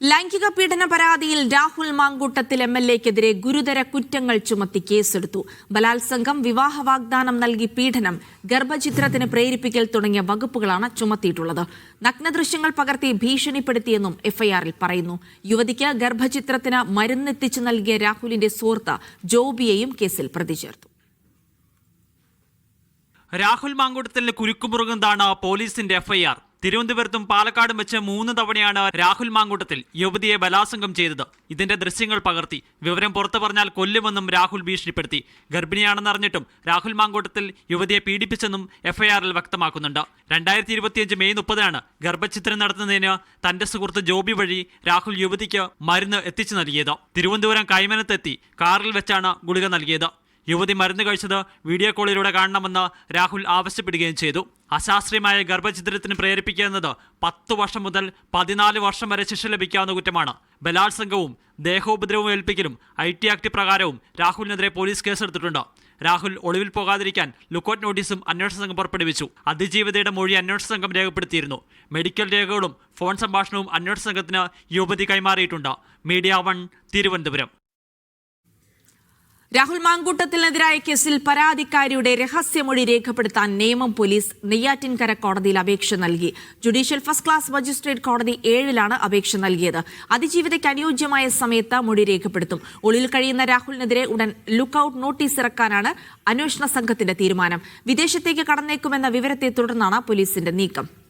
ലൈംഗിക പീഡന പരാതിയിൽ രാഹുൽ മാങ്കൂട്ടത്തിൽ എം എൽ എക്കെതിരെ ഗുരുതര കുറ്റങ്ങൾ ചുമത്തി കേസെടുത്തു. ബലാത്സംഗം വിവാഹ വാഗ്ദാനം നൽകി പീഡനം ഗർഭചിത്രത്തിന് പ്രേരിപ്പിക്കൽ തുടങ്ങിയ വകുപ്പുകളാണ് ചുമത്തിയിട്ടുള്ളത്. നഗ്നദൃശ്യങ്ങൾ പകർത്തി ഭീഷണിപ്പെടുത്തിയെന്നും എഫ്ഐആറിൽ പറയുന്നു. യുവതിക്ക് ഗർഭചിത്രത്തിന് മരുന്നെത്തിച്ചു നൽകിയ രാഹുലിന്റെ സുഹൃത്ത് ജോബിയെയും കേസിൽ പ്രതി ചേർത്തു രാഹുൽ മാങ്കൂട്ടത്തിന് കുരുക്കുമുറുകുന്നതാണ് പോലീസിന്റെ എഫ്ഐആർ? തിരുവനന്തപുരത്തും പാലക്കാടും വെച്ച് മൂന്ന് തവണയാണ് രാഹുൽ മാങ്കൂട്ടത്തിൽ യുവതിയെ ബലാസംഗം ചെയ്തത്. ഇതിന്റെ ദൃശ്യങ്ങൾ പകർത്തി. വിവരം പുറത്തു പറഞ്ഞാൽ കൊല്ലുമെന്നും രാഹുൽ ഭീഷണിപ്പെടുത്തി. ഗർഭിണിയാണെന്ന് ഗർഭിണിയാണെന്നറിഞ്ഞിട്ടും രാഹുൽ മാങ്കൂട്ടത്തിൽ യുവതിയെ പീഡിപ്പിച്ചെന്നും എഫ്ഐആറിൽ വ്യക്തമാക്കുന്നുണ്ട്. രണ്ടായിരത്തി ഇരുപത്തിയഞ്ച് മെയ് മുപ്പതിനാണ് ഗർഭചിത്രം നടത്തുന്നതിന് തന്റെ സുഹൃത്ത് ജോബി വഴി രാഹുൽ യുവതിക്ക് മരുന്ന് എത്തിച്ചു നൽകിയത്. തിരുവനന്തപുരം കൈമനത്തെത്തി കാറിൽ വെച്ചാണ് ഗുളിക നൽകിയത്. യുവതി മരുന്ന് കഴിച്ചത് വീഡിയോ കോളിലൂടെ കാണണമെന്ന് രാഹുൽ ആവശ്യപ്പെടുകയും ചെയ്തു. അശാസ്ത്രീയമായ ഗർഭചിത്രത്തിന് പ്രേരിപ്പിക്കുക എന്നത് പത്തു വർഷം മുതൽ പതിനാല് വർഷം വരെ ശിക്ഷ ലഭിക്കാവുന്ന കുറ്റമാണ്. ബലാത്സംഗവും ദേഹോപദ്രവവും ഏൽപ്പിക്കലും ഐ ടി ആക്ട് പ്രകാരവും രാഹുലിനെതിരെ പോലീസ് കേസെടുത്തിട്ടുണ്ട്. രാഹുൽ ഒളിവിൽ പോകാതിരിക്കാൻ ലുക്കൌട്ട് നോട്ടീസും അന്വേഷണ സംഘം പുറപ്പെടുവിച്ചു. അതിജീവിതയുടെ മൊഴി അന്വേഷണ സംഘം രേഖപ്പെടുത്തിയിരുന്നു. മെഡിക്കൽ രേഖകളും ഫോൺ സംഭാഷണവും അന്വേഷണ സംഘത്തിന് യുവതി കൈമാറിയിട്ടുണ്ട്. Media one Thiruvananthapuram. രാഹുൽ മാങ്കൂട്ടത്തിനെതിരായ കേസിൽ പരാതിക്കാരിയുടെ രഹസ്യമൊഴി രേഖപ്പെടുത്താൻ നിയമം പോലീസ് നെയ്യാറ്റിൻകര കോടതിയിൽ അപേക്ഷ നൽകി. ജുഡീഷ്യൽ ഫസ്റ്റ് ക്ലാസ് മജിസ്ട്രേറ്റ് കോടതി ഏഴിലാണ് അപേക്ഷ നൽകിയത്. അതിജീവിതയ്ക്ക് അനുയോജ്യമായ സമയത്ത് മൊഴി രേഖപ്പെടുത്തും. ഒളിയിൽ കഴിയുന്ന രാഹുലിനെതിരെ ഉടൻ ലുക്കൌട്ട് നോട്ടീസ് ഇറക്കാനാണ് അന്വേഷണ സംഘത്തിന്റെ തീരുമാനം. വിദേശത്തേക്ക് കടന്നേക്കുമെന്ന വിവരത്തെ തുടർന്നാണ് പോലീസിന്റെ നീക്കം.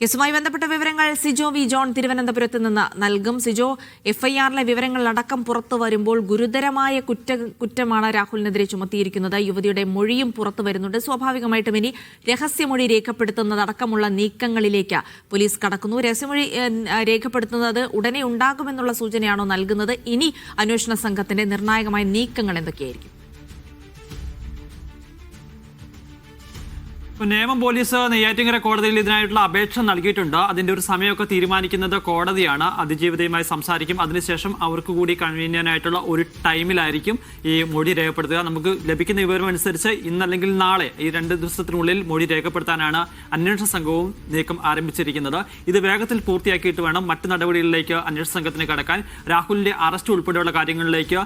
കേസുമായി ബന്ധപ്പെട്ട വിവരങ്ങൾ സിജോ വി ജോൺ തിരുവനന്തപുരത്ത് നിന്ന് നൽകും. സിജോ എഫ്ഐആറിലെ വിവരങ്ങൾ അടക്കം പുറത്തു വരുമ്പോൾ ഗുരുതരമായ കുറ്റ കുറ്റമാണ് രാഹുലിനെതിരെ ചുമത്തിയിരിക്കുന്നത്. യുവതിയുടെ മൊഴിയും പുറത്തു വരുന്നുണ്ട്. സ്വാഭാവികമായിട്ടും ഇനി രഹസ്യമൊഴി രേഖപ്പെടുത്തുന്നതടക്കമുള്ള നീക്കങ്ങളിലേക്ക് പോലീസ് കടക്കുന്നു. രഹസ്യമൊഴി രേഖപ്പെടുത്തുന്നത് ഉടനെ ഉണ്ടാകുമെന്നുള്ള സൂചനയാണോ നൽകുന്നത്? ഇനി അന്വേഷണ സംഘത്തിന്റെ നിർണായകമായ നീക്കങ്ങൾ എന്തൊക്കെയായിരിക്കും? നേമം പോലീസ് നെയ്യാറ്റിങ്കര കോടതിയിൽ ഇതിനായിട്ടുള്ള അപേക്ഷ നൽകിയിട്ടുണ്ട്. അതിന്റെ ഒരു സമയമൊക്കെ തീരുമാനിക്കുന്നത് കോടതിയാണ്. അതിജീവിതയുമായി സംസാരിക്കും. അതിനുശേഷം അവർക്ക് കൂടി കൺവീനിയനായിട്ടുള്ള ഒരു ടൈമിലായിരിക്കും ഈ മൊഴി രേഖപ്പെടുത്തുക. നമുക്ക് ലഭിക്കുന്ന വിവരം അനുസരിച്ച് ഇന്നല്ലെങ്കിൽ നാളെ ഈ രണ്ട് ദിവസത്തിനുള്ളിൽ മൊഴി രേഖപ്പെടുത്താനാണ് അന്വേഷണ സംഘവും നീക്കം ആരംഭിച്ചിരിക്കുന്നത്. ഇത് വേഗത്തിൽ പൂർത്തിയാക്കിയിട്ട് വേണം മറ്റു നടപടികളിലേക്ക് അന്വേഷണ സംഘത്തിന് കടക്കാൻ. രാഹുലിന്റെ അറസ്റ്റ് ഉൾപ്പെടെയുള്ള കാര്യങ്ങളിലേക്ക്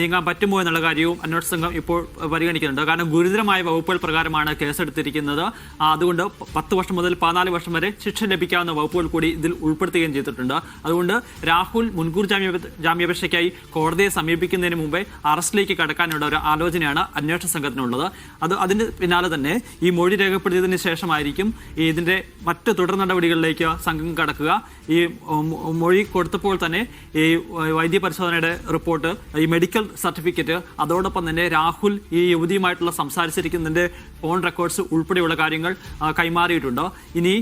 നീങ്ങാൻ പറ്റുമോ എന്നുള്ള കാര്യവും അന്വേഷണ സംഘം ഇപ്പോൾ പരിഗണിക്കുന്നുണ്ട്. കാരണം ഗുരുതരമായ വകുപ്പുകൾ പ്രകാരമാണ് കേസെടുത്തിരിക്കുന്നത്. ആ, അതുകൊണ്ട് പത്ത് വർഷം മുതൽ പതിനാല് വർഷം വരെ ശിക്ഷ ലഭിക്കാവുന്ന വകുപ്പുകൾ കൂടി ഇതിൽ ഉൾപ്പെടുത്തുകയും ചെയ്തിട്ടുണ്ട്. അതുകൊണ്ട് രാഹുൽ മുൻകൂർ ജാമ്യ ജാമ്യാപേക്ഷയ്ക്കായി കോടതിയെ സമീപിക്കുന്നതിന് മുമ്പേ അറസ്റ്റിലേക്ക് കടക്കാനുള്ള ഒരു ആലോചനയാണ് അന്വേഷണ സംഘത്തിനുള്ളത്. അത് അതിന് പിന്നാലെ തന്നെ ഈ മൊഴി രേഖപ്പെടുത്തിയതിന് ശേഷമായിരിക്കും ഇതിന്റെ മറ്റ് തുടർ നടപടികളിലേക്ക് സംഘം കടക്കുക. ഈ മൊഴി കൊടുത്തപ്പോൾ തന്നെ ഈ വൈദ്യ പരിശോധനയുടെ റിപ്പോർട്ട് ഈ മെഡിക്കൽ സർട്ടിഫിക്കറ്റ് അതോടൊപ്പം തന്നെ രാഹുൽ ഈ യുവതിയുമായിട്ടുള്ള സംസാരിച്ചിരിക്കുന്നതിന്റെ ഫോൺ റെക്കോർഡ്സ് ഉൾപ്പെടെയുള്ള കാര്യങ്ങൾ കൈമാറിയിട്ടുണ്ടോ? ഇനി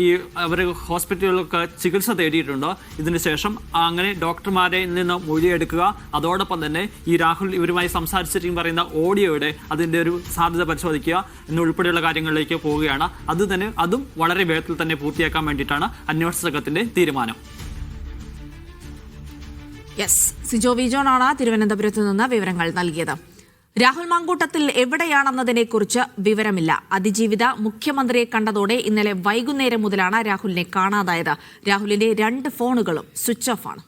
ഈ അവർ ഹോസ്പിറ്റലുകൾക്ക് ചികിത്സ തേടിയിട്ടുണ്ടോ? ഇതിന് ശേഷം അങ്ങനെ ഡോക്ടർമാരെ നിന്ന് മൊഴിയെടുക്കുക. അതോടൊപ്പം തന്നെ ഈ രാഹുൽ ഇവരുമായി സംസാരിച്ചിട്ടും പറയുന്ന ഓഡിയോയുടെ അതിന്റെ ഒരു സാധ്യത പരിശോധിക്കുക എന്നുൾപ്പെടെയുള്ള കാര്യങ്ങളിലേക്ക് പോവുകയാണ്. അത് തന്നെ അതും വളരെ വേഗത്തിൽ തന്നെ പൂർത്തിയാക്കാൻ വേണ്ടിയിട്ടാണ് അന്വേഷണ സംഘത്തിന്റെ തീരുമാനം. യെസ് സിജോ വിജോൺ ആണ് തിരുവനന്തപുരത്ത് നിന്ന് വിവരങ്ങൾ നൽകിയത്. രാഹുൽ മാങ്കൂട്ടത്തിൽ എവിടെയാണെന്നതിനെക്കുറിച്ച് വിവരമില്ല. അതിജീവിത മുഖ്യമന്ത്രിയെ കണ്ടതോടെ ഇന്നലെ വൈകുന്നേരം മുതലാണ് രാഹുലിനെ കാണാതായത്. രാഹുലിന്റെ രണ്ട് ഫോണുകളും സ്വിച്ച് ഓഫ് ആണ്.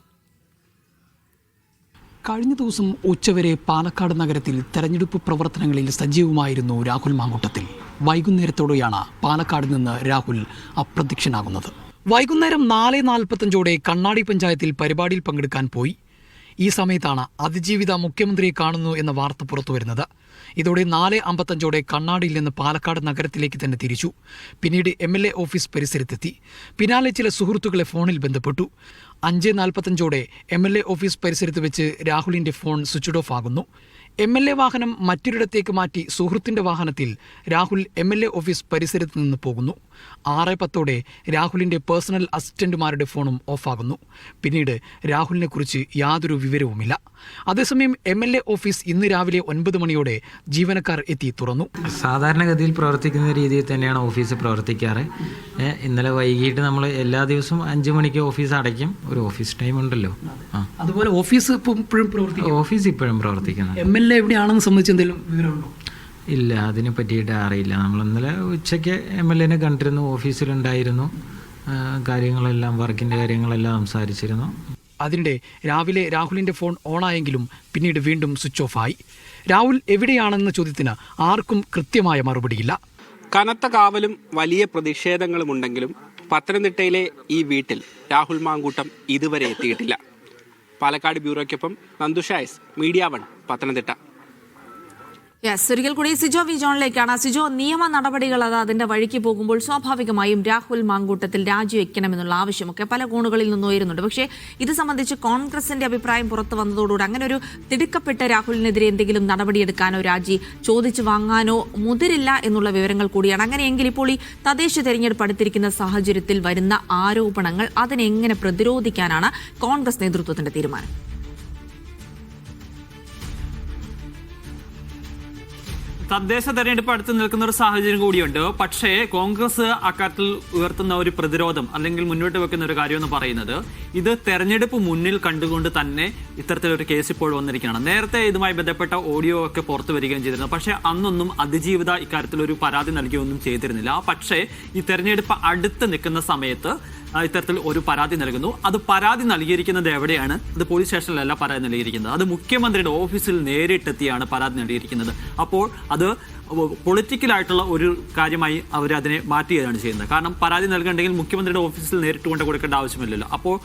കഴിഞ്ഞ ദിവസം ഉച്ചവരെ പാലക്കാട് നഗരത്തിൽ തെരഞ്ഞെടുപ്പ് പ്രവർത്തനങ്ങളിൽ സജീവമായിരുന്നു രാഹുൽ മാങ്കൂട്ടത്തിൽ. വൈകുന്നേരത്തോടെയാണ് പാലക്കാട് നിന്ന് രാഹുൽ അപ്രത്യക്ഷനാകുന്നത്. വൈകുന്നേരം നാല് നാൽപ്പത്തഞ്ചോടെ കണ്ണാടി പഞ്ചായത്തിൽ പരിപാടിയിൽ പങ്കെടുക്കാൻ പോയി ഈ സമയത്താണ് അതിജീവിത മുഖ്യമന്ത്രിയെ കാണുന്നു എന്ന വാർത്ത പുറത്തു വരുന്നത് ഇതോടെ നാല് അമ്പത്തഞ്ചോടെ കണ്ണാടിയിൽ നിന്ന് പാലക്കാട് നഗരത്തിലേക്ക് തന്നെ തിരിച്ചു. പിന്നീട് എം എൽ എ ഓഫീസ് പരിസരത്തെത്തി. പിന്നാലെ ചില സുഹൃത്തുക്കളെ ഫോണിൽ ബന്ധപ്പെട്ടു. അഞ്ച് നാൽപ്പത്തഞ്ചോടെ എം എൽ എ ഓഫീസ് പരിസരത്ത് വെച്ച് രാഹുലിന്റെ ഫോൺ സ്വിച്ച് ഓഫ് ആകുന്നു. എം എൽ എ വാഹനം മറ്റൊരിടത്തേക്ക് മാറ്റി സുഹൃത്തിന്റെ വാഹനത്തിൽ Rahul M L A office പരിസരത്ത് നിന്ന് പോകുന്നു. ആറ് പത്തോടെ രാഹുലിന്റെ പേഴ്സണൽ അസിസ്റ്റന്റുമാരുടെ ഫോണും ഓഫാകുന്നു. പിന്നീട് രാഹുലിനെ കുറിച്ച് യാതൊരു വിവരവുമില്ല. അതേസമയം എം എൽ എ ഓഫീസ് ഇന്ന് രാവിലെ ഒൻപത് മണിയോടെ ജീവനക്കാർ എത്തി തുറന്നു. സാധാരണഗതിയിൽ പ്രവർത്തിക്കുന്ന രീതിയിൽ തന്നെയാണ് ഓഫീസ് പ്രവർത്തിക്കാറ്. ഇന്നലെ വൈകിട്ട് നമ്മൾ എല്ലാ ദിവസവും അഞ്ച് മണിക്ക് ഓഫീസ് അടയ്ക്കും. ഒരു ഓഫീസ് ടൈം ഉണ്ടല്ലോ. അതുപോലെ ഓഫീസ് ഇപ്പോഴും ഓഫീസ് ഇപ്പോഴും പ്രവർത്തിക്കുന്നു എം എൽ എ എവിടെയാണെന്ന് സംബന്ധിച്ച് എന്തെങ്കിലും വിവരമുണ്ടോ? ഇല്ല അതിനെ പറ്റിയിട്ട് അറിയില്ല. നമ്മൾ ഇന്നലെ ഉച്ചയ്ക്ക് എം എൽ എനെ കണ്ടിരുന്നു ഓഫീസിലുണ്ടായിരുന്നു. കാര്യങ്ങളെല്ലാം വർക്കിന്റെ കാര്യങ്ങളെല്ലാം സംസാരിച്ചിരുന്നു. അതിനിടെ രാവിലെ രാഹുലിന്റെ ഫോൺ ഓണായെങ്കിലും പിന്നീട് വീണ്ടും സ്വിച്ച് ഓഫ് ആയി. രാഹുൽ എവിടെയാണെന്ന ചോദ്യത്തിന് ആർക്കും കൃത്യമായ മറുപടിയില്ല. കനത്ത കാവലും വലിയ പ്രതിഷേധങ്ങളും ഉണ്ടെങ്കിലും പത്തനംതിട്ടയിലെ ഈ വീട്ടിൽ രാഹുൽ മാങ്കൂട്ടം ഇതുവരെ എത്തിയിട്ടില്ല. പാലക്കാട് ബ്യൂറോയ്ക്കൊപ്പം നന്ദുഷായസ് മീഡിയ വൺ പത്തനംതിട്ട. യെസ് ഒരിക്കൽ കൂടി സിജോ വി ജോണിലേക്കാണ്. സിജോ നിയമ നടപടികൾ അത് അതിന്റെ വഴിക്ക് പോകുമ്പോൾ സ്വാഭാവികമായും രാഹുൽ മാങ്കൂട്ടത്തിൽ രാജിവെക്കണമെന്നുള്ള ആവശ്യമൊക്കെ പല കോണുകളിൽ നിന്ന് ഉയരുന്നുണ്ട്. പക്ഷേ ഇത് സംബന്ധിച്ച് കോൺഗ്രസിന്റെ അഭിപ്രായം പുറത്തു വന്നതോടുകൂടി അങ്ങനെ ഒരു തിടുക്കപ്പെട്ട രാഹുലിനെതിരെ എന്തെങ്കിലും നടപടിയെടുക്കാനോ രാജി ചോദിച്ചു വാങ്ങാനോ മുതിരില്ല എന്നുള്ള വിവരങ്ങൾ കൂടിയാണ്. അങ്ങനെയെങ്കിൽ ഇപ്പോൾ ഈ തദ്ദേശ തെരഞ്ഞെടുപ്പ് അടുത്തിരിക്കുന്ന സാഹചര്യത്തിൽ വരുന്ന ആരോപണങ്ങൾ അതിനെങ്ങനെ പ്രതിരോധിക്കാനാണ് കോൺഗ്രസ് നേതൃത്വത്തിന്റെ തീരുമാനം? തദ്ദേശ തെരഞ്ഞെടുപ്പ് അടുത്ത് നിൽക്കുന്ന ഒരു സാഹചര്യം കൂടിയുണ്ട്. പക്ഷേ കോൺഗ്രസ് അക്കാര്യത്തിൽ ഉയർത്തുന്ന ഒരു പ്രതിരോധം അല്ലെങ്കിൽ മുന്നോട്ട് വെക്കുന്ന ഒരു കാര്യം എന്ന് പറയുന്നത് ഇത് തെരഞ്ഞെടുപ്പ് മുന്നിൽ കണ്ടുകൊണ്ട് തന്നെ ഇത്തരത്തിലൊരു കേസ് ഇപ്പോൾ വന്നിരിക്കുകയാണ്. നേരത്തെ ഇതുമായി ബന്ധപ്പെട്ട ഓഡിയോ ഒക്കെ പുറത്തു വരികയും ചെയ്തിരുന്നു. പക്ഷേ അന്നൊന്നും അതിജീവിത ഇക്കാര്യത്തിൽ ഒരു പരാതി നൽകുകയൊന്നും ചെയ്തിരുന്നില്ല. പക്ഷേ ഈ തെരഞ്ഞെടുപ്പ് അടുത്ത് നിൽക്കുന്ന സമയത്ത് ഇത്തരത്തിൽ ഒരു പരാതി നൽകുന്നു. അത് പരാതി നൽകിയിരിക്കുന്നത് എവിടെയാണ്? അത് പോലീസ് സ്റ്റേഷനിലല്ല പരാതി നൽകിയിരിക്കുന്നത്. അത് മുഖ്യമന്ത്രിയുടെ ഓഫീസിൽ നേരിട്ടെത്തിയാണ് പരാതി നൽകിയിരിക്കുന്നത്. അപ്പോൾ അത് പൊളിറ്റിക്കലായിട്ടുള്ള ഒരു കാര്യമായി അവർ അതിനെ മാറ്റുകയാണ് ചെയ്യുന്നത്. കാരണം പരാതി നൽകണ്ടെങ്കിൽ മുഖ്യമന്ത്രിയുടെ ഓഫീസിൽ നേരിട്ട് കൊണ്ട് കൊടുക്കേണ്ട ആവശ്യമില്ലല്ലോ. അപ്പോൾ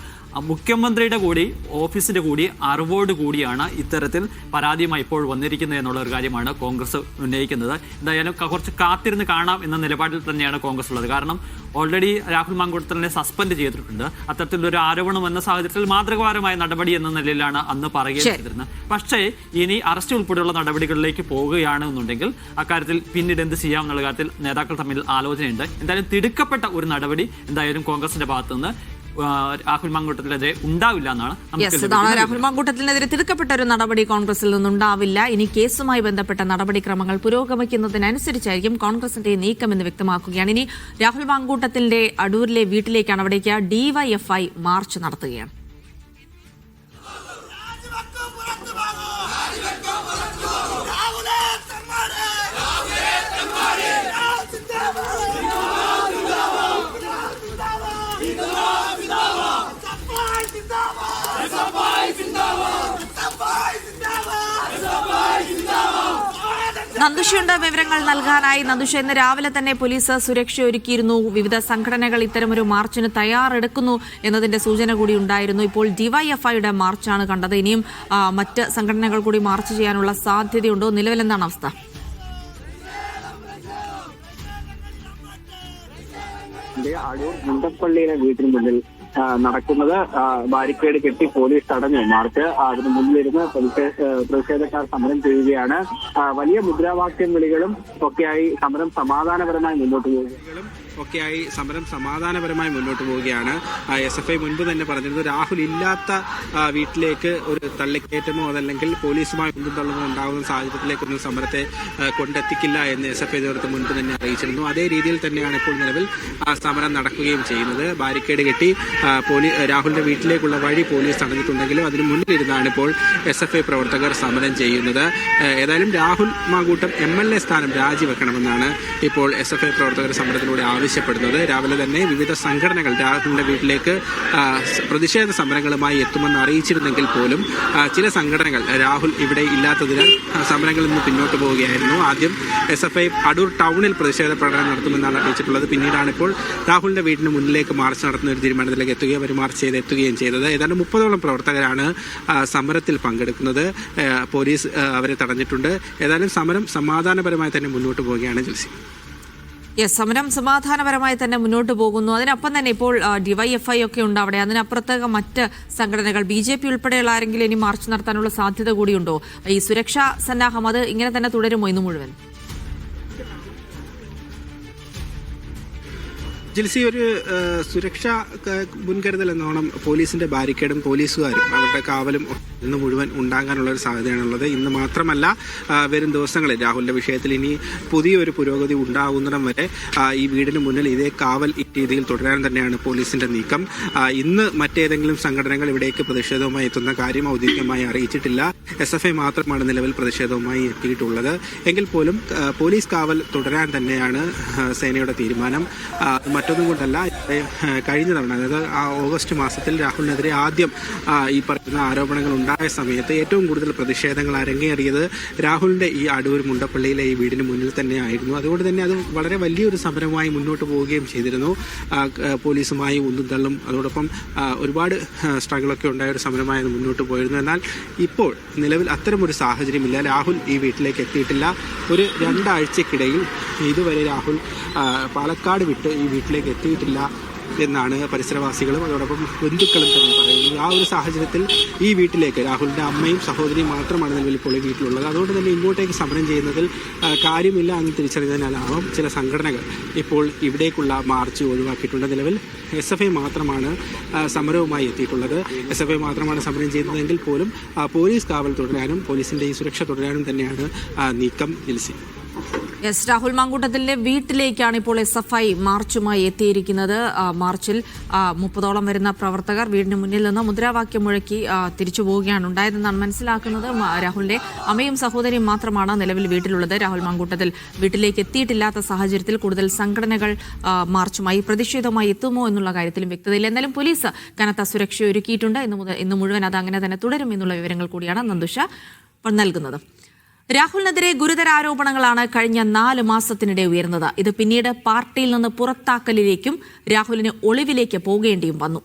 മുഖ്യമന്ത്രിയുടെ കൂടി ഓഫീസിന്റെ കൂടി അറിവോട് കൂടിയാണ് ഇത്തരത്തിൽ പരാതിയുമായി ഇപ്പോൾ വന്നിരിക്കുന്നത് എന്നുള്ള ഒരു കാര്യമാണ് കോൺഗ്രസ് ഉന്നയിക്കുന്നത്. എന്തായാലും കുറച്ച് കാത്തിരുന്ന് കാണാം എന്ന നിലപാടിൽ തന്നെയാണ് കോൺഗ്രസ് ഉള്ളത്. കാരണം ഓൾറെഡി രാഹുൽ മാങ്കുട്ടത്തിനെ സസ്പെൻഡ് ചെയ്തിട്ടുണ്ട്. അത്തരത്തിലൊരു ആരോപണം എന്ന സാഹചര്യത്തിൽ മാതൃകാപരമായ നടപടി എന്ന നിലയിലാണ് അന്ന് പറയുകയും ചെയ്തിരുന്നത്. പക്ഷേ ഇനി അറസ്റ്റ് ഉൾപ്പെടെയുള്ള നടപടികളിലേക്ക് പോവുകയാണ് എന്നുണ്ടെങ്കിൽ അക്കാര്യത്തിൽ പിന്നീട് എന്ത് ചെയ്യാം എന്നുള്ള കാര്യത്തിൽ നേതാക്കൾ തമ്മിൽ ആലോചനയുണ്ട്. എന്തായാലും തിടുക്കപ്പെട്ട ഒരു നടപടി എന്തായാലും കോൺഗ്രസിന്റെ ഭാഗത്തുനിന്ന് രാഹുൽ മാങ്കൂട്ടത്തിനെതിരെ ഉണ്ടാവില്ല എന്നാണ് ഇതാണ് രാഹുൽ മാങ്കൂട്ടത്തിനെതിരെ തിടുക്കപ്പെട്ട ഒരു നടപടി കോൺഗ്രസിൽ നിന്നുണ്ടാവില്ല. ഇനി കേസുമായി ബന്ധപ്പെട്ട നടപടിക്രമങ്ങൾ പുരോഗമിക്കുന്നതിനനുസരിച്ചായിരിക്കും കോൺഗ്രസിന്റെ നീക്കം എന്ന് വ്യക്തമാക്കുകയാണ്. ഇനി രാഹുൽ മാങ്കൂട്ടത്തിന്റെ അടൂരിലെ വീട്ടിലേക്കാണ് അവിടേക്ക് ഡിവൈഎഫ്ഐ മാർച്ച് നടത്തുകയാണ്. നന്ദുഷയുണ്ട് വിവരങ്ങൾ നൽകാനായി. നന്ദുഷ ഇന്ന് രാവിലെ തന്നെ പോലീസ് സുരക്ഷ ഒരുക്കിയിരുന്നു വിവിധ സംഘടനകൾ ഇത്തരമൊരു മാർച്ചിന് തയ്യാറെടുക്കുന്നു എന്നതിന്റെ സൂചന കൂടി ഉണ്ടായിരുന്നു. ഇപ്പോൾ ഡിവൈഎഫ്ഐയുടെ മാർച്ചാണ് കണ്ടത്. ഇനിയും മറ്റ് സംഘടനകൾ കൂടി മാർച്ച് ചെയ്യാനുള്ള സാധ്യതയുണ്ടോ? നിലവിലെന്താണ് അവസ്ഥ? അടൂർ മുണ്ടപ്പള്ളിയിലെ വീട്ടിന് മുന്നിൽ നടക്കുന്നത്. ബാരിക്കേഡ് കെട്ടി പോലീസ് തടഞ്ഞു. മാർച്ച് അതിന് മുന്നിലിരുന്ന് പ്രതിഷേ- പ്രതിഷേധക്കാർ സമരം ചെയ്യുകയാണ്. വലിയ മുദ്രാവാക്യം വിളികളും ഒക്കെയായി സമരം സമാധാനപരമായി മുന്നോട്ട് പോവുകയും ഒക്കെയായി സമരം സമാധാനപരമായി മുന്നോട്ട് പോവുകയാണ്. എസ് എഫ് ഐ മുൻപ് തന്നെ പറഞ്ഞിരുന്നു രാഹുൽ ഇല്ലാത്ത വീട്ടിലേക്ക് ഒരു തള്ളിക്കയറ്റമോ അതല്ലെങ്കിൽ പോലീസുമായി ഒന്നും തള്ളുമോ ഉണ്ടാകുന്ന സാഹചര്യത്തിലേക്കൊന്നും സമരത്തെ കൊണ്ടെത്തിക്കില്ല എന്ന് എസ് എഫ് ഐ നേതൃത്വം മുൻപ് തന്നെ അറിയിച്ചിരുന്നു. അതേ രീതിയിൽ തന്നെയാണ് ഇപ്പോൾ നിലവിൽ സമരം നടക്കുകയും ചെയ്യുന്നത്. ബാരിക്കേഡ് കെട്ടി രാഹുലിന്റെ വീട്ടിലേക്കുള്ള വഴി പോലീസ് തടഞ്ഞിട്ടുണ്ടെങ്കിലും അതിന് മുന്നിലിരുന്നാണ് ഇപ്പോൾ എസ് എഫ് ഐ പ്രവർത്തകർ സമരം ചെയ്യുന്നത്. ഏതായാലും Rahul Mankoottam M L A സ്ഥാനം രാജിവെക്കണമെന്നാണ് ഇപ്പോൾ എസ് എഫ് ഐ പ്രവർത്തകർ സമരത്തിലൂടെ ആവശ്യപ്പെടുന്നത്. രാവിലെ തന്നെ വിവിധ സംഘടനകൾ രാഹുലിന്റെ വീട്ടിലേക്ക് പ്രതിഷേധ സമരങ്ങളുമായി എത്തുമെന്ന് അറിയിച്ചിരുന്നെങ്കിൽ പോലും ചില സംഘടനകൾ രാഹുൽ ഇവിടെ ഇല്ലാത്തതിനാൽ സമരങ്ങളിൽ നിന്ന് പിന്നോട്ട് പോവുകയായിരുന്നു. ആദ്യം എസ് എഫ് ഐ അടൂർ ടൗണിൽ പ്രതിഷേധ പ്രകടനം നടത്തുമെന്നാണ് അറിയിച്ചിട്ടുള്ളത്. പിന്നീടാണ് ഇപ്പോൾ രാഹുലിന്റെ വീടിന് മുന്നിലേക്ക് മാർച്ച് നടത്തുന്ന ഒരു തീരുമാനത്തിലേക്ക് എത്തുകയും അവർ മാർച്ച് ചെയ്ത് എത്തുകയും ചെയ്തത്. ഏതാണ്ട് മുപ്പതോളം പ്രവർത്തകരാണ് സമരത്തിൽ പങ്കെടുക്കുന്നത്. പോലീസ് അവരെ തടഞ്ഞിട്ടുണ്ട്. ഏതായാലും സമരം സമാധാനപരമായി തന്നെ മുന്നോട്ട് പോവുകയാണ് ജിൽസി യെസ് സമരം സമാധാനപരമായി തന്നെ മുന്നോട്ട് പോകുന്നു. അതിനപ്പം തന്നെ ഇപ്പോൾ ഡിവൈഎഫ്ഐ ഒക്കെ ഉണ്ട് അവിടെ. അതിനപ്പുറത്ത് മറ്റ് സംഘടനകൾ ബി ജെ പി ഉൾപ്പെടെയുള്ള ആരെങ്കിലും ഇനി മാർച്ച് നടത്താനുള്ള സാധ്യത കൂടിയുണ്ടോ? ഈ സുരക്ഷാ സന്നാഹം അത് ഇങ്ങനെ തന്നെ തുടരുമോ ഇന്ന് മുഴുവൻ? ജിൽസി ഒരു സുരക്ഷ മുൻകരുതൽ എന്നോണം പോലീസിന്റെ ബാരിക്കേഡും പോലീസുകാരും അവരുടെ കാവലും ഇന്ന് മുഴുവൻ ഉണ്ടാകാനുള്ള ഒരു സാധ്യതയാണുള്ളത്. ഇന്ന് മാത്രമല്ല വരും ദിവസങ്ങളിൽ രാഹുലിന്റെ വിഷയത്തിൽ ഇനി പുതിയൊരു പുരോഗതി ഉണ്ടാകുന്നിടം വരെ ഈ വീടിന് മുന്നിൽ ഇതേ കാവൽ ഈ രീതിയിൽ തുടരാൻ തന്നെയാണ് പോലീസിന്റെ നീക്കം. ഇന്ന് മറ്റേതെങ്കിലും സംഘടനകൾ ഇവിടേക്ക് പ്രതിഷേധവുമായി എത്തുന്ന കാര്യം ഔദ്യോഗികമായി അറിയിച്ചിട്ടില്ല. എസ് എഫ് ഐ മാത്രമാണ് നിലവിൽ പ്രതിഷേധവുമായി എത്തിയിട്ടുള്ളത്. എങ്കിൽ പോലും പോലീസ് കാവൽ തുടരാൻ തന്നെയാണ് സേനയുടെ തീരുമാനം. മറ്റൊന്നും കൊണ്ടല്ല കഴിഞ്ഞ തവണ അതായത് ആ ഓഗസ്റ്റ് മാസത്തിൽ രാഹുലിനെതിരെ ആദ്യം ഈ പറയുന്ന ആരോപണങ്ങൾ ഉണ്ടായ സമയത്ത് ഏറ്റവും കൂടുതൽ പ്രതിഷേധങ്ങൾ അരങ്ങേറിയത് രാഹുലിന്റെ ഈ അടൂർ മുണ്ടപ്പള്ളിയിലെ ഈ വീടിന് മുന്നിൽ തന്നെയായിരുന്നു. അതുകൊണ്ട് തന്നെ അത് വളരെ വലിയൊരു സമരമായി മുന്നോട്ട് പോവുകയും ചെയ്തിരുന്നു. പോലീസുമായി ഉന്തും തള്ളും അതോടൊപ്പം ഒരുപാട് സ്ട്രഗിളൊക്കെ ഉണ്ടായ ഒരു സമരമായി അത് മുന്നോട്ട് പോയിരുന്നു. എന്നാൽ ഇപ്പോൾ നിലവിൽ അത്തരമൊരു സാഹചര്യമില്ല. രാഹുൽ ഈ വീട്ടിലേക്ക് എത്തിയിട്ടില്ല. ഒരു രണ്ടാഴ്ചക്കിടയിൽ ഇതുവരെ രാഹുൽ പാലക്കാട് വിട്ട് ഈ വീട്ടിലേക്ക് എത്തിയിട്ടില്ല എന്നാണ് പരിസരവാസികളും അതോടൊപ്പം ബന്ധുക്കളും തന്നെ പറയുന്നത്. ആ ഒരു സാഹചര്യത്തിൽ ഈ വീട്ടിലേക്ക് രാഹുലിന്റെ അമ്മയും സഹോദരിയും മാത്രമാണ് നിലവിൽ ഇപ്പോൾ വീട്ടിലുള്ളത്. അതുകൊണ്ട് തന്നെ ഇങ്ങോട്ടേക്ക് സമരം ചെയ്യുന്നതിൽ കാര്യമില്ല എന്ന് തിരിച്ചറിഞ്ഞതിനാലാവാം ചില സംഘടനകൾ ഇപ്പോൾ ഇവിടേക്കുള്ള മാർച്ച് ഒഴിവാക്കിയിട്ടുണ്ട്. നിലവിൽ എസ് എഫ് ഐ മാത്രമാണ് സമരവുമായി എത്തിയിട്ടുള്ളത്. എസ് എഫ് ഐ മാത്രമാണ് സമരം ചെയ്യുന്നതെങ്കിൽ പോലും പോലീസ് കാവൽ തുടരാനും പോലീസിന്റെ ഈ സുരക്ഷ തുടരാനും തന്നെയാണ് നീക്കം ജിൽസി എസ് രാഹുൽ മാങ്കൂട്ടത്തിന്റെ വീട്ടിലേക്കാണ് ഇപ്പോൾ എസ് എഫ് ഐ മാർച്ചുമായി എത്തിയിരിക്കുന്നത്. മാർച്ചിൽ മുപ്പതോളം വരുന്ന പ്രവർത്തകർ വീടിന് മുന്നിൽ നിന്ന് മുദ്രാവാക്യം മുഴക്കി തിരിച്ചു പോവുകയാണ് ഉണ്ടായതെന്നാണ് മനസ്സിലാക്കുന്നത്. രാഹുലിന്റെ അമ്മയും സഹോദരിയും മാത്രമാണ് നിലവിൽ വീട്ടിലുള്ളത്. രാഹുൽ മാങ്കൂട്ടത്തിൽ വീട്ടിലേക്ക് എത്തിയിട്ടില്ലാത്ത സാഹചര്യത്തിൽ കൂടുതൽ സംഘടനകൾ മാർച്ചുമായി പ്രതിഷേധമായി എത്തുമോ എന്നുള്ള കാര്യത്തിലും വ്യക്തതയില്ല. എന്നാലും പോലീസ് കനത്ത സുരക്ഷ ഒരുക്കിയിട്ടുണ്ട് ഇന്ന് മുതൽ ഇന്ന് മുഴുവൻ അത് അങ്ങനെ തന്നെ തുടരും എന്നുള്ള വിവരങ്ങൾ കൂടിയാണ് നന്ദുഷ നൽകുന്നത്. രാഹുലിനെതിരെ ഗുരുതര ആരോപണങ്ങളാണ് കഴിഞ്ഞ നാല് മാസത്തിനിടെ ഉയർന്നത്. ഇത് പിന്നീട് പാർട്ടിയിൽ നിന്ന് പുറത്താക്കലിലേക്കും രാഹുലിന് ഒളിവിലേക്ക് പോകേണ്ടിയും വന്നു.